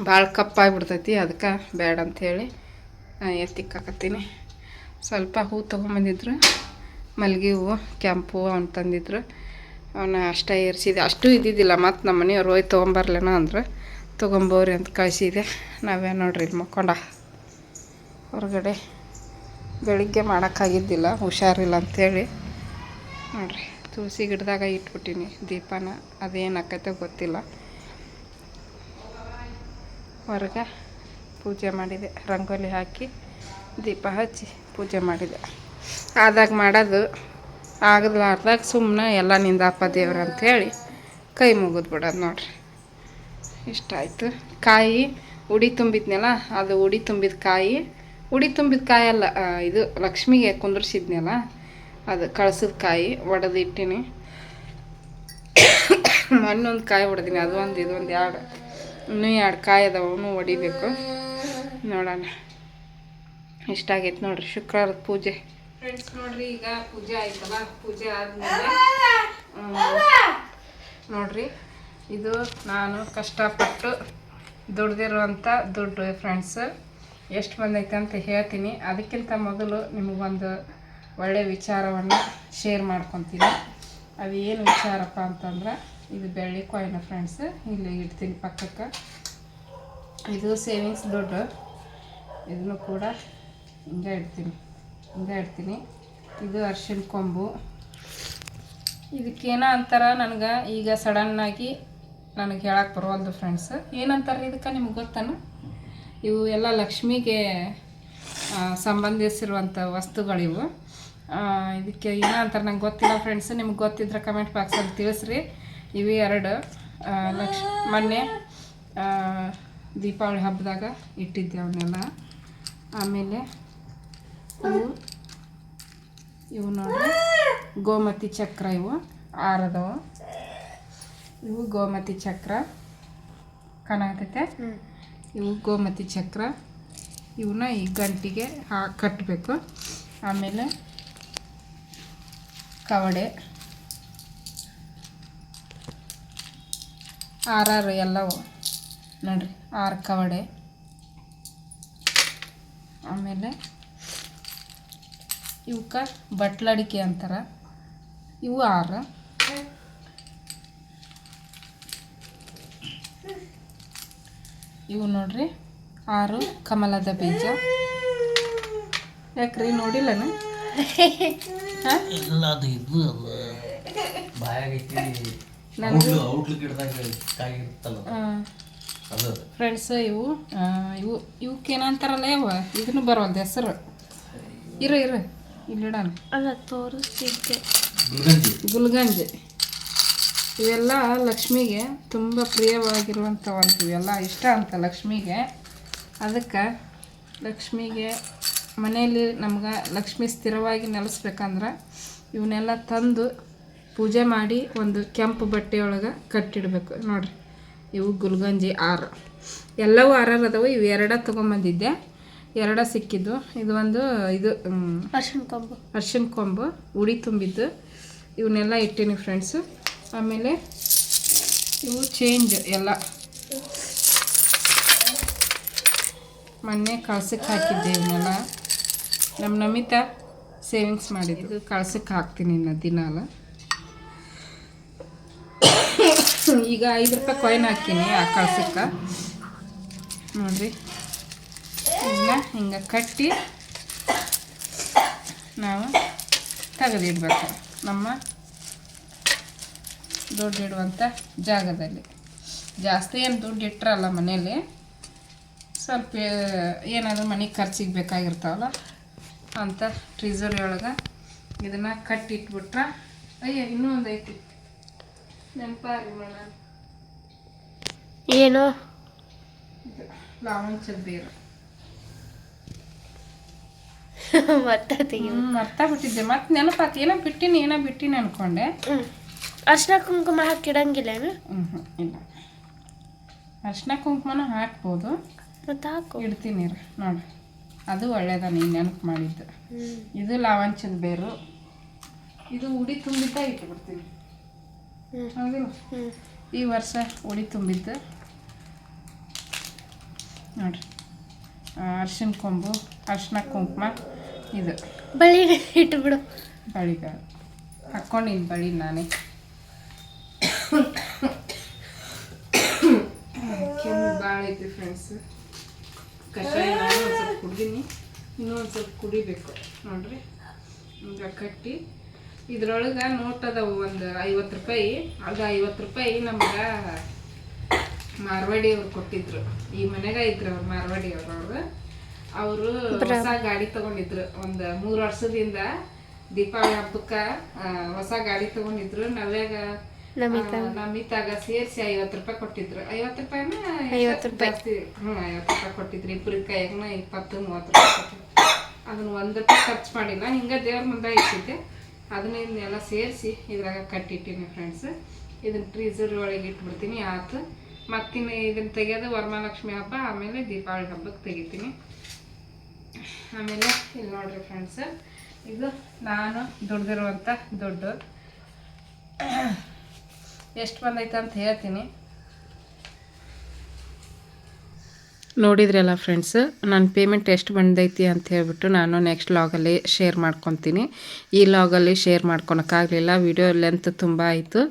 ಭಾಳ ಕಪ್ಪಾಗಿಬಿಡ್ತೈತಿ, ಅದಕ್ಕೆ ಬೇಡ ಅಂಥೇಳಿ ಎತ್ತಿಕ್ಕಾಕತ್ತೀನಿ. ಸ್ವಲ್ಪ ಹೂ ತೊಗೊಂಬಂದಿದ್ರು. ಮಲ್ಲಿಗೆ ಹೂವು, ಕೆಂಪು ಹೂವು ಅವ್ನು ತಂದಿದ್ರು ಅವನ್ನ ಅಷ್ಟೇ ಏರಿಸಿದೆ. ಅಷ್ಟು ಇದ್ದಿದ್ದಿಲ್ಲ. ಮತ್ತು ನಮ್ಮ ಮನೆಯವ್ರು ಹೋಗಿ ತೊಗೊಂಬರ್ಲೇನೋ ಅಂದ್ರೆ. ತೊಗೊಂಬೋರಿ ಅಂತ ಕಳಿಸಿದೆ. ನಾವೇ ನೋಡ್ರಿ ಇಲ್ಲಿ ಮಕ್ಕೊಂಡ. ಹೊರಗಡೆ ಬೆಳಿಗ್ಗೆ ಮಾಡೋಕ್ಕಾಗಿದ್ದಿಲ್ಲ. ಹುಷಾರಿಲ್ಲ ಅಂಥೇಳಿ ನೋಡ್ರಿ. ತುಳಸಿ ಗಿಡದಾಗ ಇಟ್ಬಿಟ್ಟಿನಿ. ದೀಪನ. ಅದೇನು ಆಕೈತೆ ಗೊತ್ತಿಲ್ಲ. ಹೊರಗೆ ಪೂಜೆ ಮಾಡಿದೆ. ರಂಗೋಲಿ ಹಾಕಿ ದೀಪ ಹಚ್ಚಿ ಪೂಜೆ ಮಾಡಿದೆ. ಆದಾಗ ಮಾಡೋದು ಆಗಲಾರ್ದಾಗ ಸುಮ್ಮನೆ ಎಲ್ಲ ನಿಂದಪ್ಪ ದೇವ್ರ ಅಂಥೇಳಿ ಕೈ ಮುಗಿದು ಬಿಡೋದು ನೋಡ್ರಿ. ಇಷ್ಟ ಆಯಿತು. ಕಾಯಿ ಉಡಿ ತುಂಬಿದ್ನಲ್ಲ, ಅದು ಉಡಿ ತುಂಬಿದ ಕಾಯಿ, ಉಡಿ ತುಂಬಿದ ಕಾಯಿ ಅಲ್ಲ ಇದು ಲಕ್ಷ್ಮಿಗೆ ಕುಂದ್ರಿಸಿದ್ನಲ್ಲ, ಅದು ಕಳ್ಸದ ಕಾಯಿ ಒಡೆದು ಇಟ್ಟಿನಿ ಮಣ್ಣೊಂದು ಕಾಯಿ ಹೊಡೆದೀನಿ ಅದು ಒಂದು, ಇದು ಒಂದು ಎರಡು ಇನ್ನೂ ಎರಡು ಕಾಯಿ ಅದಾವ ಒಡಿಬೇಕು. ನೋಡೋಣ. ಇಷ್ಟ ಆಗೈತೆ ನೋಡ್ರಿ, ಶುಕ್ರವಾರದ ಪೂಜೆ. ಫ್ರೆಂಡ್ಸ್ ನೋಡ್ರಿ ಈಗ ಪೂಜೆ ಆಯ್ತಲ್ಲ? ಪೂಜೆ ಆದಮೇಲೆ ನೋಡ್ರಿ ಇದು ನಾನು ಕಷ್ಟಪಟ್ಟು ದುಡ್ದಿರುವಂಥ ದುಡ್ಡು ಫ್ರೆಂಡ್ಸ್ ಎಷ್ಟು ಬಂದೈತೆ ಅಂತ ಹೇಳ್ತೀನಿ. ಅದಕ್ಕಿಂತ ಮೊದಲು ನಿಮಗೊಂದು ಒಳ್ಳೆಯ ವಿಚಾರವನ್ನು ಶೇರ್ ಮಾಡ್ಕೊತೀನಿ. ಅದು ಏನು ವಿಚಾರಪ್ಪ ಅಂತಂದ್ರೆ ಇದು ಬೆಳ್ಳಿ ಕಾಯಿನ ಫ್ರೆಂಡ್ಸ್ ಇಲ್ಲಿ ಇಡ್ತೀನಿ ಪಕ್ಕಕ್ಕೆ. ಇದು ಸೇವಿಂಗ್ಸ್ ದುಡ್ಡು. ಇದನ್ನು ಕೂಡ ಹಿಂಗೆ ಇಡ್ತೀನಿ. ಹಿಂಗೆ ಇಡ್ತೀನಿ. ಇದು ಅರ್ಶಿನ ಕೊಂಬು. ಇದಕ್ಕೇನ ಅಂತಾರ ನನಗೆ? ಈಗ ಸಡನ್ನಾಗಿ ನನಗೆ ಹೇಳಕ್ಕೆ ಬರೋಲ್ದು ಫ್ರೆಂಡ್ಸ್ ಏನಂತಾರೆ ಇದಕ್ಕೆ ನಿಮ್ಗೆ ಗೊತ್ತಾನ? ಇವು ಎಲ್ಲ ಲಕ್ಷ್ಮಿಗೆ ಸಂಬಂಧಿಸಿರುವಂಥ ವಸ್ತುಗಳಿವು ಇದಕ್ಕೆ ಏನೋ ಅಂತಾರೆ ನಂಗೆ ಗೊತ್ತಿಲ್ಲ ಫ್ರೆಂಡ್ಸ್ ನಿಮ್ಗೆ ಗೊತ್ತಿದ್ರೆ ಕಮೆಂಟ್ ಬಾಕ್ಸಲ್ಲಿ ತಿಳಿಸ್ರಿ. ಇವು ಎರಡು ಲಕ್ಷ್, ಮೊನ್ನೆ ದೀಪಾವಳಿ ಹಬ್ಬದಾಗ ಇಟ್ಟಿದ್ದೆ ಅವನ್ನೆಲ್ಲ. ಆಮೇಲೆ ಇವು ಇವು ನೋಡ್ರಿ. ಗೋಮತಿ ಚಕ್ರ ಇವು ಆರದವು. ಇವು ಗೋಮತಿ ಚಕ್ರ. ಕಾಣತೈತೆ ಇವು ಗೋಮತಿ ಚಕ್ರ. ಇವನ್ನ ಈ ಗಂಟಿಗೆ ಹಾ ಕಟ್ಟಬೇಕು ಆಮೇಲೆ ಕವಡೆ. ಆರಾರು ಎಲ್ಲವು. ನೋಡ್ರಿ ಆರು ಕವಡೆ. ಆಮೇಲೆ ಇವಕ್ಕೆ ಬಟ್ಲಡಿಕೆ ಅಂತಾರೆ. ಇವು ಆರು. ಇವು ನೋಡ್ರಿ ಆರು ಕಮಲದ ಬೀಜ. ಯಾಕ್ರಿ ನೋಡಿಲ್ಲನ? ಇಲ್ಲ ಅದು ಇದು ಫ್ರೆಂಡ್ಸ್ ಇವು ಇವು ಇವು ಇವಕ್ಕೇನಂತಾರಲ್ಲ ಯಾವ ಇದನ್ನು ಬರೋಲ್ದು ಹೆಸರು. ಇರು ಇರು. ಇಲ್ಲಿಡಣ. ಅಲ್ಲ ತೋರಿಸ್ತಿದ್ದೆ ಗುಲ್ಗಂಜಿ. ಗುಲ್ಗಂಜಿ. ಇವೆಲ್ಲ ಲಕ್ಷ್ಮಿಗೆ ತುಂಬ ಪ್ರಿಯವಾಗಿರುವಂಥವಂತ ಇವೆಲ್ಲ ಇಷ್ಟ ಅಂತ ಲಕ್ಷ್ಮಿಗೆ. ಅದಕ್ಕೆ ಲಕ್ಷ್ಮಿಗೆ ಮನೆಯಲ್ಲಿ ನಮ್ಗೆ ಲಕ್ಷ್ಮಿ ಸ್ಥಿರವಾಗಿ ನೆಲೆಸ್ಬೇಕಂದ್ರೆ ಇವನ್ನೆಲ್ಲ ತಂದು ಪೂಜೆ ಮಾಡಿ ಒಂದು ಕೆಂಪು ಬಟ್ಟೆಯೊಳಗೆ ಕಟ್ಟಿಡಬೇಕು. ನೋಡಿರಿ ಇವು ಗುಲ್ಗಂಜಿ ಆರು ಎಲ್ಲವೂ ಆರಾರು ಅದಾವೆ. ಇವು ಎರಡ ತೊಗೊಂಬಂದಿದ್ದೆ. ಎರಡ ಸಿಕ್ಕಿದ್ದು. ಇದು ಒಂದು ಇದು ಅರ್ಶಿನ ಕೊಂಬು. ಅರ್ಶಿನ ಕೊಂಬು ಉಡಿ ತುಂಬಿದ್ದು. ಇವನ್ನೆಲ್ಲ ಇಟ್ಟೀನಿ ಫ್ರೆಂಡ್ಸು ಆಮೇಲೆ ಇವು ಚೇಂಜ್ ಎಲ್ಲ. ಮೊನ್ನೆ ಕಳ್ಸಕ್ಕೆ ಹಾಕಿದ್ದೆ ಇವನ್ನೆಲ್ಲ. ನಮ್ಮ ನಮಿತ ಸೇವಿಂಗ್ಸ್ ಮಾಡಿದ್ದು. ಕಳ್ಸಕ್ಕೆ ಹಾಕ್ತೀನಿ ಇನ್ನು ದಿನಾಲ ಈಗ ಐದು ರೂಪಾಯಿ ಕಾಯಿನ್ ಹಾಕ್ತೀನಿ ಆ ಕಳ್ಸಕ್ಕೆ. ನೋಡ್ರಿ. ಇದನ್ನ ಹಿಂಗೆ ಕಟ್ಟಿ ನಾವು ತೆಗೆದಿಡ್ಬೇಕು ನಮ್ಮ ದುಡ್ಡಿಡುವಂಥ ಜಾಗದಲ್ಲಿ. ಜಾಸ್ತಿ ಏನು ದುಡ್ಡು ಇಟ್ಟರಲ್ಲ ಮನೇಲಿ ಸ್ವಲ್ಪ ಏನಾದರೂ ಮನೆಗೆ ಖರ್ಚಿಗೆ ಬೇಕಾಗಿರ್ತಾವಲ್ಲ ಅಂತ ಟ್ರೀಸರ್ ಒಳಗೆ ಇದನ್ನು ಕಟ್ಟಿಟ್ಬಿಟ್ರೆ ಅಯ್ಯ ಇನ್ನೂ ಒಂದು ಐತಿ. ನೆನಪಾರಿ ಮೇಡ ಏನು? ಲಾವಂಚದ ಬೇರು ಮತ್ತೆ ತೆಗಿ ಹ್ಞೂ ಮರ್ತಾ ಬಿಟ್ಟಿದ್ದೆ. ಮತ್ತೆ ನೆನಪಾತು ಏನೋ ಬಿಟ್ಟಿನಿ ಏನೋ ಬಿಟ್ಟಿನಿ ಅನ್ಕೊಂಡೆ. ಅರ್ಶಿನ ಕುಂಕುಮ ಹಾಕಿಡಂಗಿಲ್ಲೇನು ಹ್ಞೂ ಇಲ್ಲ. ಅರ್ಶಿನ ಕುಂಕುಮನ ಹಾಕ್ಬೋದು. ಮತ್ತೆ ಹಾಕು. ಇಡ್ತೀನಿ ರೀ ನೋಡ್ರಿ ಅದು ಒಳ್ಳೇದ ನೀನು ನೆನಪು ಮಾಡಿದ್ದು. ಇದು ಲಾವಂಚದ ಬೇರು. ಇದು ಉಡಿ ತುಂಬಿದ್ದ ಇಟ್ಬಿಡ್ತೀನಿ. ಹೌದಿಲ್ಲ? ಈ ವರ್ಷ ಉಡಿ ತುಂಬಿದ್ದು. ನೋಡ್ರಿ. ಅರ್ಶಿನ ಕೊಂಬು ಅರ್ಶಿನ ಕುಂಕುಮ ಇದು. ಇಟ್ಟು ಇಟ್ಬಿಡು. ಬಳಿಗ ಹಾಕ್ಕೊಂಡಿನಿ ಬಳಿ ನಾನೇ. ಕೆಮ್ಮು ಭಾಳ ಐತಿ ಫ್ರೆಂಡ್ಸ್ ಕಷಾಯ ನಾನು ಒಂದು ಸ್ವಲ್ಪ ಕುಡ್ದೀನಿ. ಇನ್ನೂ ಒಂದು ಸ್ವಲ್ಪ ಕುಡಿಬೇಕು. ನೋಡ್ರಿ. ಈಗ ಕಟ್ಟಿ. ಇದ್ರೊಳಗೆ ನೋಟ್ ಅದಾವು ಒಂದು ಐವತ್ತು ರೂಪಾಯಿ. ಅದು ಐವತ್ತು ರೂಪಾಯಿ ನಮ್ಗೆ ಮಾರ್ವಾಡಿ ಅವ್ರು ಕೊಟ್ಟಿದ್ರು. ಈ ಮನೆಗೆ ಇದ್ರು ಅವ್ರು ಮಾರ್ವಾಡಿ ಅವ್ರು. ಅವರು ಹೊಸ ಗಾಡಿ ತಗೊಂಡಿದ್ರು. ಒಂದ್ ಮೂರ್ ವರ್ಷದಿಂದ ದೀಪಾವಳಿ ಹಬ್ಬಕ್ಕ ಹೊಸ ಗಾಡಿ ತಗೊಂಡಿದ್ರು. ನವ್ಯಾಗ ನಮಿತಾಗ ಸೇರಿಸಿ ಐವತ್ತು ರೂಪಾಯಿ ಕೊಟ್ಟಿದ್ರು. ಐವತ್ತು ರೂಪಾಯಿನ ಐವತ್ ರೂಪಾಯಿ. ಜಾಸ್ತಿ ಐವತ್ ರೂಪಾಯಿ ಕೊಟ್ಟಿದ್ರು. ಇಬ್ಬರ ಕೈಯಾಗನ ಇಪ್ಪತ್ತು ಮೂವತ್ತು ರೂಪಾಯಿ ಕೊಟ್ಟಿದ್ರು. ಅದನ್ನ ಒಂದ್ ರೂಪಾಯಿ ಖರ್ಚು ಮಾಡಿಲ್ಲ. ಹಿಂಗ ದೇವ್ರ ಮುಂದೆ ಇಟ್ಟಿದ್ದೆ. ಅದನ್ನ ಎಲ್ಲ ಸೇರಿಸಿ ಇದ್ರಾಗ ಕಟ್ಟಿಟ್ಟಿನಿ ಫ್ರೆಂಡ್ಸ್ ಇದನ್ನ ಫ್ರೀಸರ್ ಒಳಗೆ ಇಟ್ಬಿಡ್ತೀನಿ. ಆತು ಮತ್ತಿನ್ನು ಇದನ್ನ ತೆಗೆಯೋದು ವರಮಹಾಲಕ್ಷ್ಮಿ ಹಬ್ಬ. ಆಮೇಲೆ ದೀಪಾವಳಿ ಹಬ್ಬಕ್ಕೆ ತೆಗಿತೀನಿ. ಆಮೇಲೆ ಇಲ್ಲಿ ನೋಡ್ರಿ ಫ್ರೆಂಡ್ಸ್ ಇದು ನಾನು ದುಡ್ದಿರುವಂಥ ದುಡ್ಡು. ಎಷ್ಟು ಬಂದೈತೆ ಅಂತ ಹೇಳ್ತೀನಿ. ನೋಡಿದ್ರಲ್ಲ ಫ್ರೆಂಡ್ಸ್ ನನ್ನ ಪೇಮೆಂಟ್ ಎಷ್ಟು ಬಂದೈತಿ ಅಂತ ಹೇಳ್ಬಿಟ್ಟು ನಾನು ನೆಕ್ಸ್ಟ್ ಲಾಗಲ್ಲಿ ಶೇರ್ ಮಾಡ್ಕೊತೀನಿ. ಈ ಲಾಗಲ್ಲಿ ಶೇರ್ ಮಾಡ್ಕೊಳಕ್ಕಾಗಲಿಲ್ಲ ವಿಡಿಯೋ ಲೆಂತ್ ತುಂಬ ಆಯಿತು.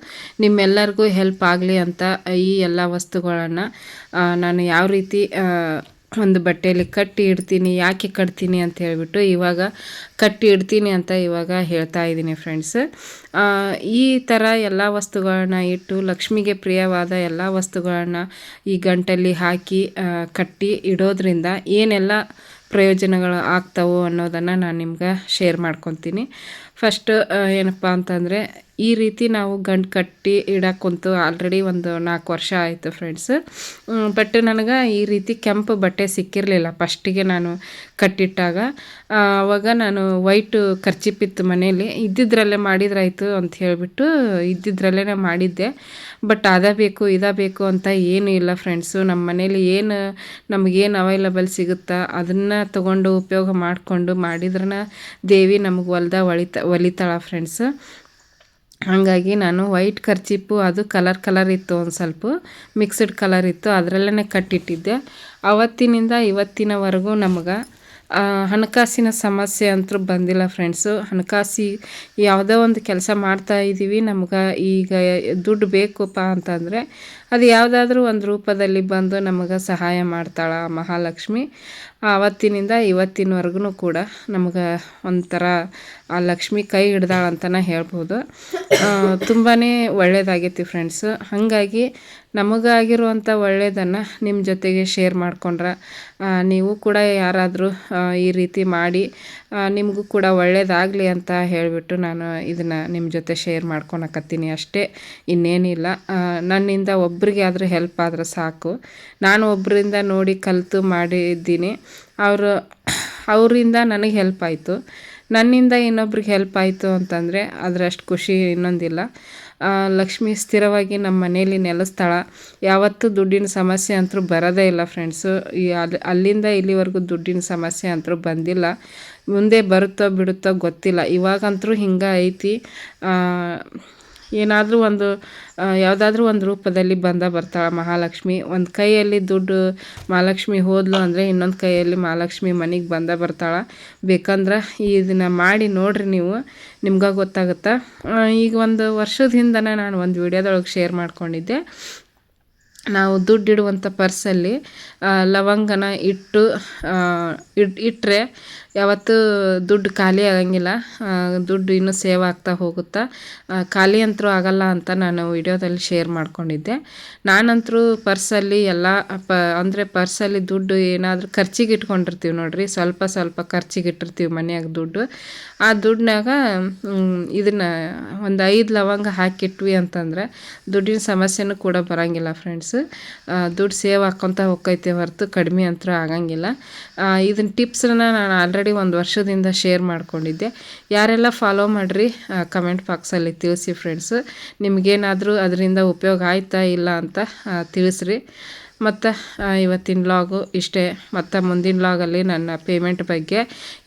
ನಿಮ್ಮೆಲ್ಲರಿಗೂ ಹೆಲ್ಪ್ ಆಗಲಿ ಅಂತ ಈ ಎಲ್ಲ ವಸ್ತುಗಳನ್ನು ನಾನು ಯಾವ ರೀತಿ ಒಂದು ಬಟ್ಟೆಯಲ್ಲಿ ಕಟ್ಟಿ ಇಡ್ತೀನಿ, ಯಾಕೆ ಕಟ್ತೀನಿ ಅಂತ ಹೇಳಿಬಿಟ್ಟು ಇವಾಗ ಕಟ್ಟಿ ಇಡ್ತೀನಿ ಅಂತ ಇವಾಗ ಹೇಳ್ತಾ ಇದ್ದೀನಿ ಫ್ರೆಂಡ್ಸ್ ಈ ಥರ ಎಲ್ಲ ವಸ್ತುಗಳನ್ನ ಇಟ್ಟು ಲಕ್ಷ್ಮಿಗೆ ಪ್ರಿಯವಾದ ಎಲ್ಲ ವಸ್ತುಗಳನ್ನ ಈ ಗಂಟಲ್ಲಿ ಹಾಕಿ ಕಟ್ಟಿ ಇಡೋದ್ರಿಂದ ಏನೆಲ್ಲ ಪ್ರಯೋಜನಗಳು ಆಗ್ತಾವೋ ಅನ್ನೋದನ್ನು ನಾನು ನಿಮ್ಗೆ ಶೇರ್ ಮಾಡ್ಕೊತೀನಿ. ಫಸ್ಟ್ ಏನಪ್ಪ ಅಂತಂದರೆ ಈ ರೀತಿ ನಾವು ಗಂಟು ಕಟ್ಟಿ ಇಡಕ್ಕೆ ಕುಂತು ಆಲ್ರೆಡಿ ಒಂದು ನಾಲ್ಕು ವರ್ಷ ಆಯಿತು ಫ್ರೆಂಡ್ಸ್ ಬಟ್ ನನಗೆ ಈ ರೀತಿ ಕೆಂಪು ಬಟ್ಟೆ ಸಿಕ್ಕಿರಲಿಲ್ಲ. ಫಸ್ಟಿಗೆ ನಾನು ಕಟ್ಟಿಟ್ಟಾಗ ಆವಾಗ ನಾನು ವೈಟು ಖರ್ಚಿಪಿತ್ತು ಮನೇಲಿ. ಇದ್ದಿದ್ರಲ್ಲೇ ಮಾಡಿದ್ರಾಯ್ತು ಅಂತ ಹೇಳಿಬಿಟ್ಟು ಇದ್ದಿದ್ರಲ್ಲೇ ಮಾಡಿದ್ದೆ. ಬಟ್ ಅದ ಬೇಕು, ಇದ ಬೇಕು ಅಂತ ಏನೂ ಇಲ್ಲ ಫ್ರೆಂಡ್ಸು ನಮ್ಮ ಮನೇಲಿ ಏನು ನಮಗೇನು ಅವೈಲಬಲ್ ಸಿಗುತ್ತಾ ಅದನ್ನು ತಗೊಂಡು ಉಪಯೋಗ ಮಾಡಿಕೊಂಡು ಮಾಡಿದ್ರನ ದೇವಿ ನಮಗೆ ಹೊಲ್ದ ಒಳಿತ, ಒಲಿತಾಳ ಫ್ರೆಂಡ್ಸು ಹಾಗಾಗಿ ನಾನು ವೈಟ್ ಖರ್ಚಿಪ್ಪು ಅದು ಕಲರ್ ಕಲರ್ ಇತ್ತು ಒಂದು ಸ್ವಲ್ಪ ಮಿಕ್ಸ್ಡ್ ಕಲರ್ ಇತ್ತು ಅದರಲ್ಲೇ ಕಟ್ಟಿಟ್ಟಿದ್ದೆ. ಅವತ್ತಿನಿಂದ ಇವತ್ತಿನವರೆಗೂ ನಮಗೆ ಹಣಕಾಸಿನ ಸಮಸ್ಯೆ ಅಂತೂ ಬಂದಿಲ್ಲ ಫ್ರೆಂಡ್ಸು ಹಣಕಾಸಿ ಯಾವುದೋ ಒಂದು ಕೆಲಸ ಮಾಡ್ತಾ ಇದ್ದೀವಿ ನಮ್ಗೆ ಈಗ ದುಡ್ಡು ಬೇಕಪ್ಪ ಅಂತಂದರೆ ಅದು ಯಾವುದಾದ್ರೂ ಒಂದು ರೂಪದಲ್ಲಿ ಬಂದು ನಮಗೆ ಸಹಾಯ ಮಾಡ್ತಾಳೆ ಮಹಾಲಕ್ಷ್ಮಿ. ಆವತ್ತಿನಿಂದ ಇವತ್ತಿನವರೆಗೂ ಕೂಡ ನಮಗೆ ಒಂಥರ ಆ ಲಕ್ಷ್ಮಿ ಕೈ ಹಿಡ್ದಾಳ ಅಂತಲೇ ಹೇಳ್ಬೋದು. ತುಂಬಾ ಒಳ್ಳೇದಾಗೈತಿ ಫ್ರೆಂಡ್ಸು ಹಾಗಾಗಿ ನಮಗಾಗಿರುವಂಥ ಒಳ್ಳೆಯದನ್ನು ನಿಮ್ಮ ಜೊತೆಗೆ ಶೇರ್ ಮಾಡ್ಕೊಂಡ್ರೆ ನೀವು ಕೂಡ ಯಾರಾದರೂ ಈ ರೀತಿ ಮಾಡಿ ನಿಮಗೂ ಕೂಡ ಒಳ್ಳೇದಾಗಲಿ ಅಂತ ಹೇಳಿಬಿಟ್ಟು ನಾನು ಇದನ್ನು ನಿಮ್ಮ ಜೊತೆ ಶೇರ್ ಮಾಡ್ಕೊಳಕತ್ತೀನಿ ಅಷ್ಟೇ, ಇನ್ನೇನಿಲ್ಲ. ನನ್ನಿಂದ ಒಬ್ರಿಗೆ ಆದರೂ ಹೆಲ್ಪ್ ಆದರೆ ಸಾಕು. ನಾನು ಒಬ್ಬರಿಂದ ನೋಡಿ ಕಲಿತು ಮಾಡಿದ್ದೀನಿ. ಅವರು, ಅವರಿಂದ ನನಗೆ ಹೆಲ್ಪ್ ಆಯಿತು. ನನ್ನಿಂದ ಇನ್ನೊಬ್ರಿಗೆ ಹೆಲ್ಪ್ ಆಯಿತು ಅಂತಂದರೆ ಅದರಷ್ಟು ಖುಷಿ ಇನ್ನೊಂದಿಲ್ಲ. ಲಕ್ಷ್ಮಿ ಸ್ಥಿರವಾಗಿ ನಮ್ಮ ಮನೆಯಲ್ಲಿ ನೆಲೆಸ್ತಾಳ. ಯಾವತ್ತೂ ದುಡ್ಡಿನ ಸಮಸ್ಯೆ ಅಂತೂ ಬರೋದೇ ಇಲ್ಲ ಫ್ರೆಂಡ್ಸು ಈ ಅಲ್ಲಿ ಅಲ್ಲಿಂದ ಇಲ್ಲಿವರೆಗೂ ದುಡ್ಡಿನ ಸಮಸ್ಯೆ ಅಂತೂ ಬಂದಿಲ್ಲ. ಮುಂದೆ ಬರುತ್ತೋ ಬಿಡುತ್ತೋ ಗೊತ್ತಿಲ್ಲ. ಇವಾಗಂತೂ ಹಿಂಗೆ ಐತಿ. ಏನಾದರೂ ಒಂದು ಯಾವುದಾದ್ರೂ ಒಂದು ರೂಪದಲ್ಲಿ ಬಂದ ಬರ್ತಾಳೆ ಮಹಾಲಕ್ಷ್ಮಿ. ಒಂದು ಕೈಯಲ್ಲಿ ದುಡ್ಡು ಮಹಾಲಕ್ಷ್ಮಿ ಹೋದ್ಲು ಅಂದರೆ ಇನ್ನೊಂದು ಕೈಯಲ್ಲಿ ಮಹಾಲಕ್ಷ್ಮಿ ಮನೆಗೆ ಬಂದ ಬರ್ತಾಳೆ. ಬೇಕಂದ್ರೆ ಇದನ್ನು ಮಾಡಿ ನೋಡ್ರಿ ನೀವು, ನಿಮ್ಗೆ ಗೊತ್ತಾಗುತ್ತೆ? ಈಗ ಒಂದು ವರ್ಷದ ಹಿಂದನೇ ನಾನು ಒಂದು ವಿಡಿಯೋದೊಳಗೆ ಶೇರ್ ಮಾಡ್ಕೊಂಡಿದ್ದೆ. ನಾವು ದುಡ್ಡಿಡುವಂಥ ಪರ್ಸಲ್ಲಿ ಲವಂಗನ ಇಟ್ಟು ಇಟ್ಟರೆ ಯಾವತ್ತೂ ದುಡ್ಡು ಖಾಲಿ ಆಗಂಗಿಲ್ಲ. ದುಡ್ಡು ಇನ್ನೂ ಸೇವ್ ಆಗ್ತಾ ಹೋಗುತ್ತಾ. ಖಾಲಿ ಅಂತರೂ ಆಗಲ್ಲ ಅಂತ ನಾನು ವಿಡಿಯೋದಲ್ಲಿ ಶೇರ್ ಮಾಡ್ಕೊಂಡಿದ್ದೆ. ನಾನಂತರೂ ಪರ್ಸಲ್ಲಿ ಎಲ್ಲ, ಪ, ಅಂದರೆ ಪರ್ಸಲ್ಲಿ ದುಡ್ಡು ಏನಾದರೂ ಖರ್ಚಿಗೆ ಇಟ್ಕೊಂಡಿರ್ತೀವಿ ನೋಡಿರಿ. ಸ್ವಲ್ಪ ಸ್ವಲ್ಪ ಖರ್ಚಿಗೆ ಇಟ್ಟಿರ್ತೀವಿ ಮನೆಯಾಗ ದುಡ್ಡು. ಆ ದುಡ್ಡಿನಾಗ ಇದನ್ನು ಒಂದು ಐದು ಲವಂಗ ಹಾಕಿಟ್ವಿ ಅಂತಂದ್ರೆ ದುಡ್ಡಿನ ಸಮಸ್ಯೆನೂ ಕೂಡ ಬರೋಂಗಿಲ್ಲ ಫ್ರೆಂಡ್ಸ್. ದುಡ್ಡು ಸೇವ್ ಹಾಕ್ಕೊತ ಹೋಗ್ತೈತೆ ಹೊರತು ಕಡಿಮೆ ಅಂತೂ ಆಗಂಗಿಲ್ಲ. ಇದನ್ನ ಟಿಪ್ಸನ್ನ ನಾನು ಆಲ್ರೆಡಿ ಒಂದು ವರ್ಷದಿಂದ ಶೇರ್ ಮಾಡ್ಕೊಂಡಿದ್ದೆ. ಯಾರೆಲ್ಲ ಫಾಲೋ ಮಾಡಿರಿ ಕಮೆಂಟ್ ಬಾಕ್ಸಲ್ಲಿ ತಿಳಿಸಿ ಫ್ರೆಂಡ್ಸ್ ನಿಮಗೇನಾದರೂ ಅದರಿಂದ ಉಪಯೋಗ ಆಯ್ತಾ ಇಲ್ಲ ಅಂತ ತಿಳಿಸ್ರಿ. ಮತ್ತು ಇವತ್ತಿನ ಲಾಗು ಇಷ್ಟೇ. ಮತ್ತು ಮುಂದಿನ ಲಾಗಲ್ಲಿ ನನ್ನ ಪೇಮೆಂಟ್ ಬಗ್ಗೆ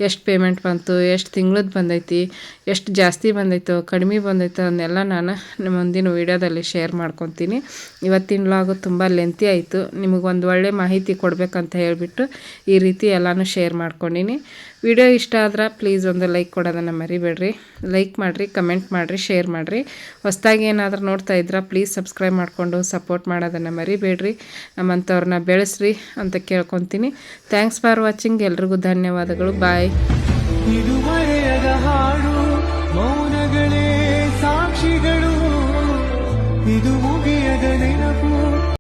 ಎಷ್ಟು ಪೇಮೆಂಟ್ ಬಂತು, ಎಷ್ಟು ತಿಂಗಳದ್ದು ಬಂದೈತಿ, ಎಷ್ಟು ಜಾಸ್ತಿ ಬಂದೈತೋ, ಕಡಿಮೆ ಬಂದೈತೋ ಅದನ್ನೆಲ್ಲ ನಾನು ಮುಂದಿನ ವೀಡಿಯೋದಲ್ಲಿ ಶೇರ್ ಮಾಡ್ಕೊತೀನಿ. ಇವತ್ತಿನ ಲಾಗು ತುಂಬ ಲೆಂತಿ ಆಯಿತು. ನಿಮಗೊಂದು ಒಳ್ಳೆ ಮಾಹಿತಿ ಕೊಡಬೇಕಂತ ಹೇಳಿಬಿಟ್ಟು ಈ ರೀತಿ ಎಲ್ಲನೂ ಶೇರ್ ಮಾಡ್ಕೊಂಡಿನಿ. ವಿಡಿಯೋ ಇಷ್ಟ ಆದ್ರೆ ಪ್ಲೀಸ್ ಒಂದು ಲೈಕ್ ಕೊಡೋದನ್ನು ಮರಿಬೇಡ್ರಿ. ಲೈಕ್ ಮಾಡಿರಿ ಕಮೆಂಟ್ ಮಾಡಿರಿ ಶೇರ್ ಮಾಡಿರಿ. ಹೊಸ್ದಾಗಿ ಏನಾದರೂ ನೋಡ್ತಾ ಇದ್ರೆ ಪ್ಲೀಸ್ ಸಬ್ಸ್ಕ್ರೈಬ್ ಮಾಡಿಕೊಂಡು ಸಪೋರ್ಟ್ ಮಾಡೋದನ್ನು ಮರಿಬೇಡ್ರಿ. ನಮ್ಮಂಥವ್ರನ್ನ ಬೆಳೆಸ್ರಿ ಅಂತ ಕೇಳ್ಕೊತೀನಿ. ಥ್ಯಾಂಕ್ಸ್ ಫಾರ್ ವಾಚಿಂಗ್ ಎಲ್ರಿಗೂ ಧನ್ಯವಾದಗಳು. ಬಾಯ್ ಸಾಕ್ಷಿಗಳು. ಇದು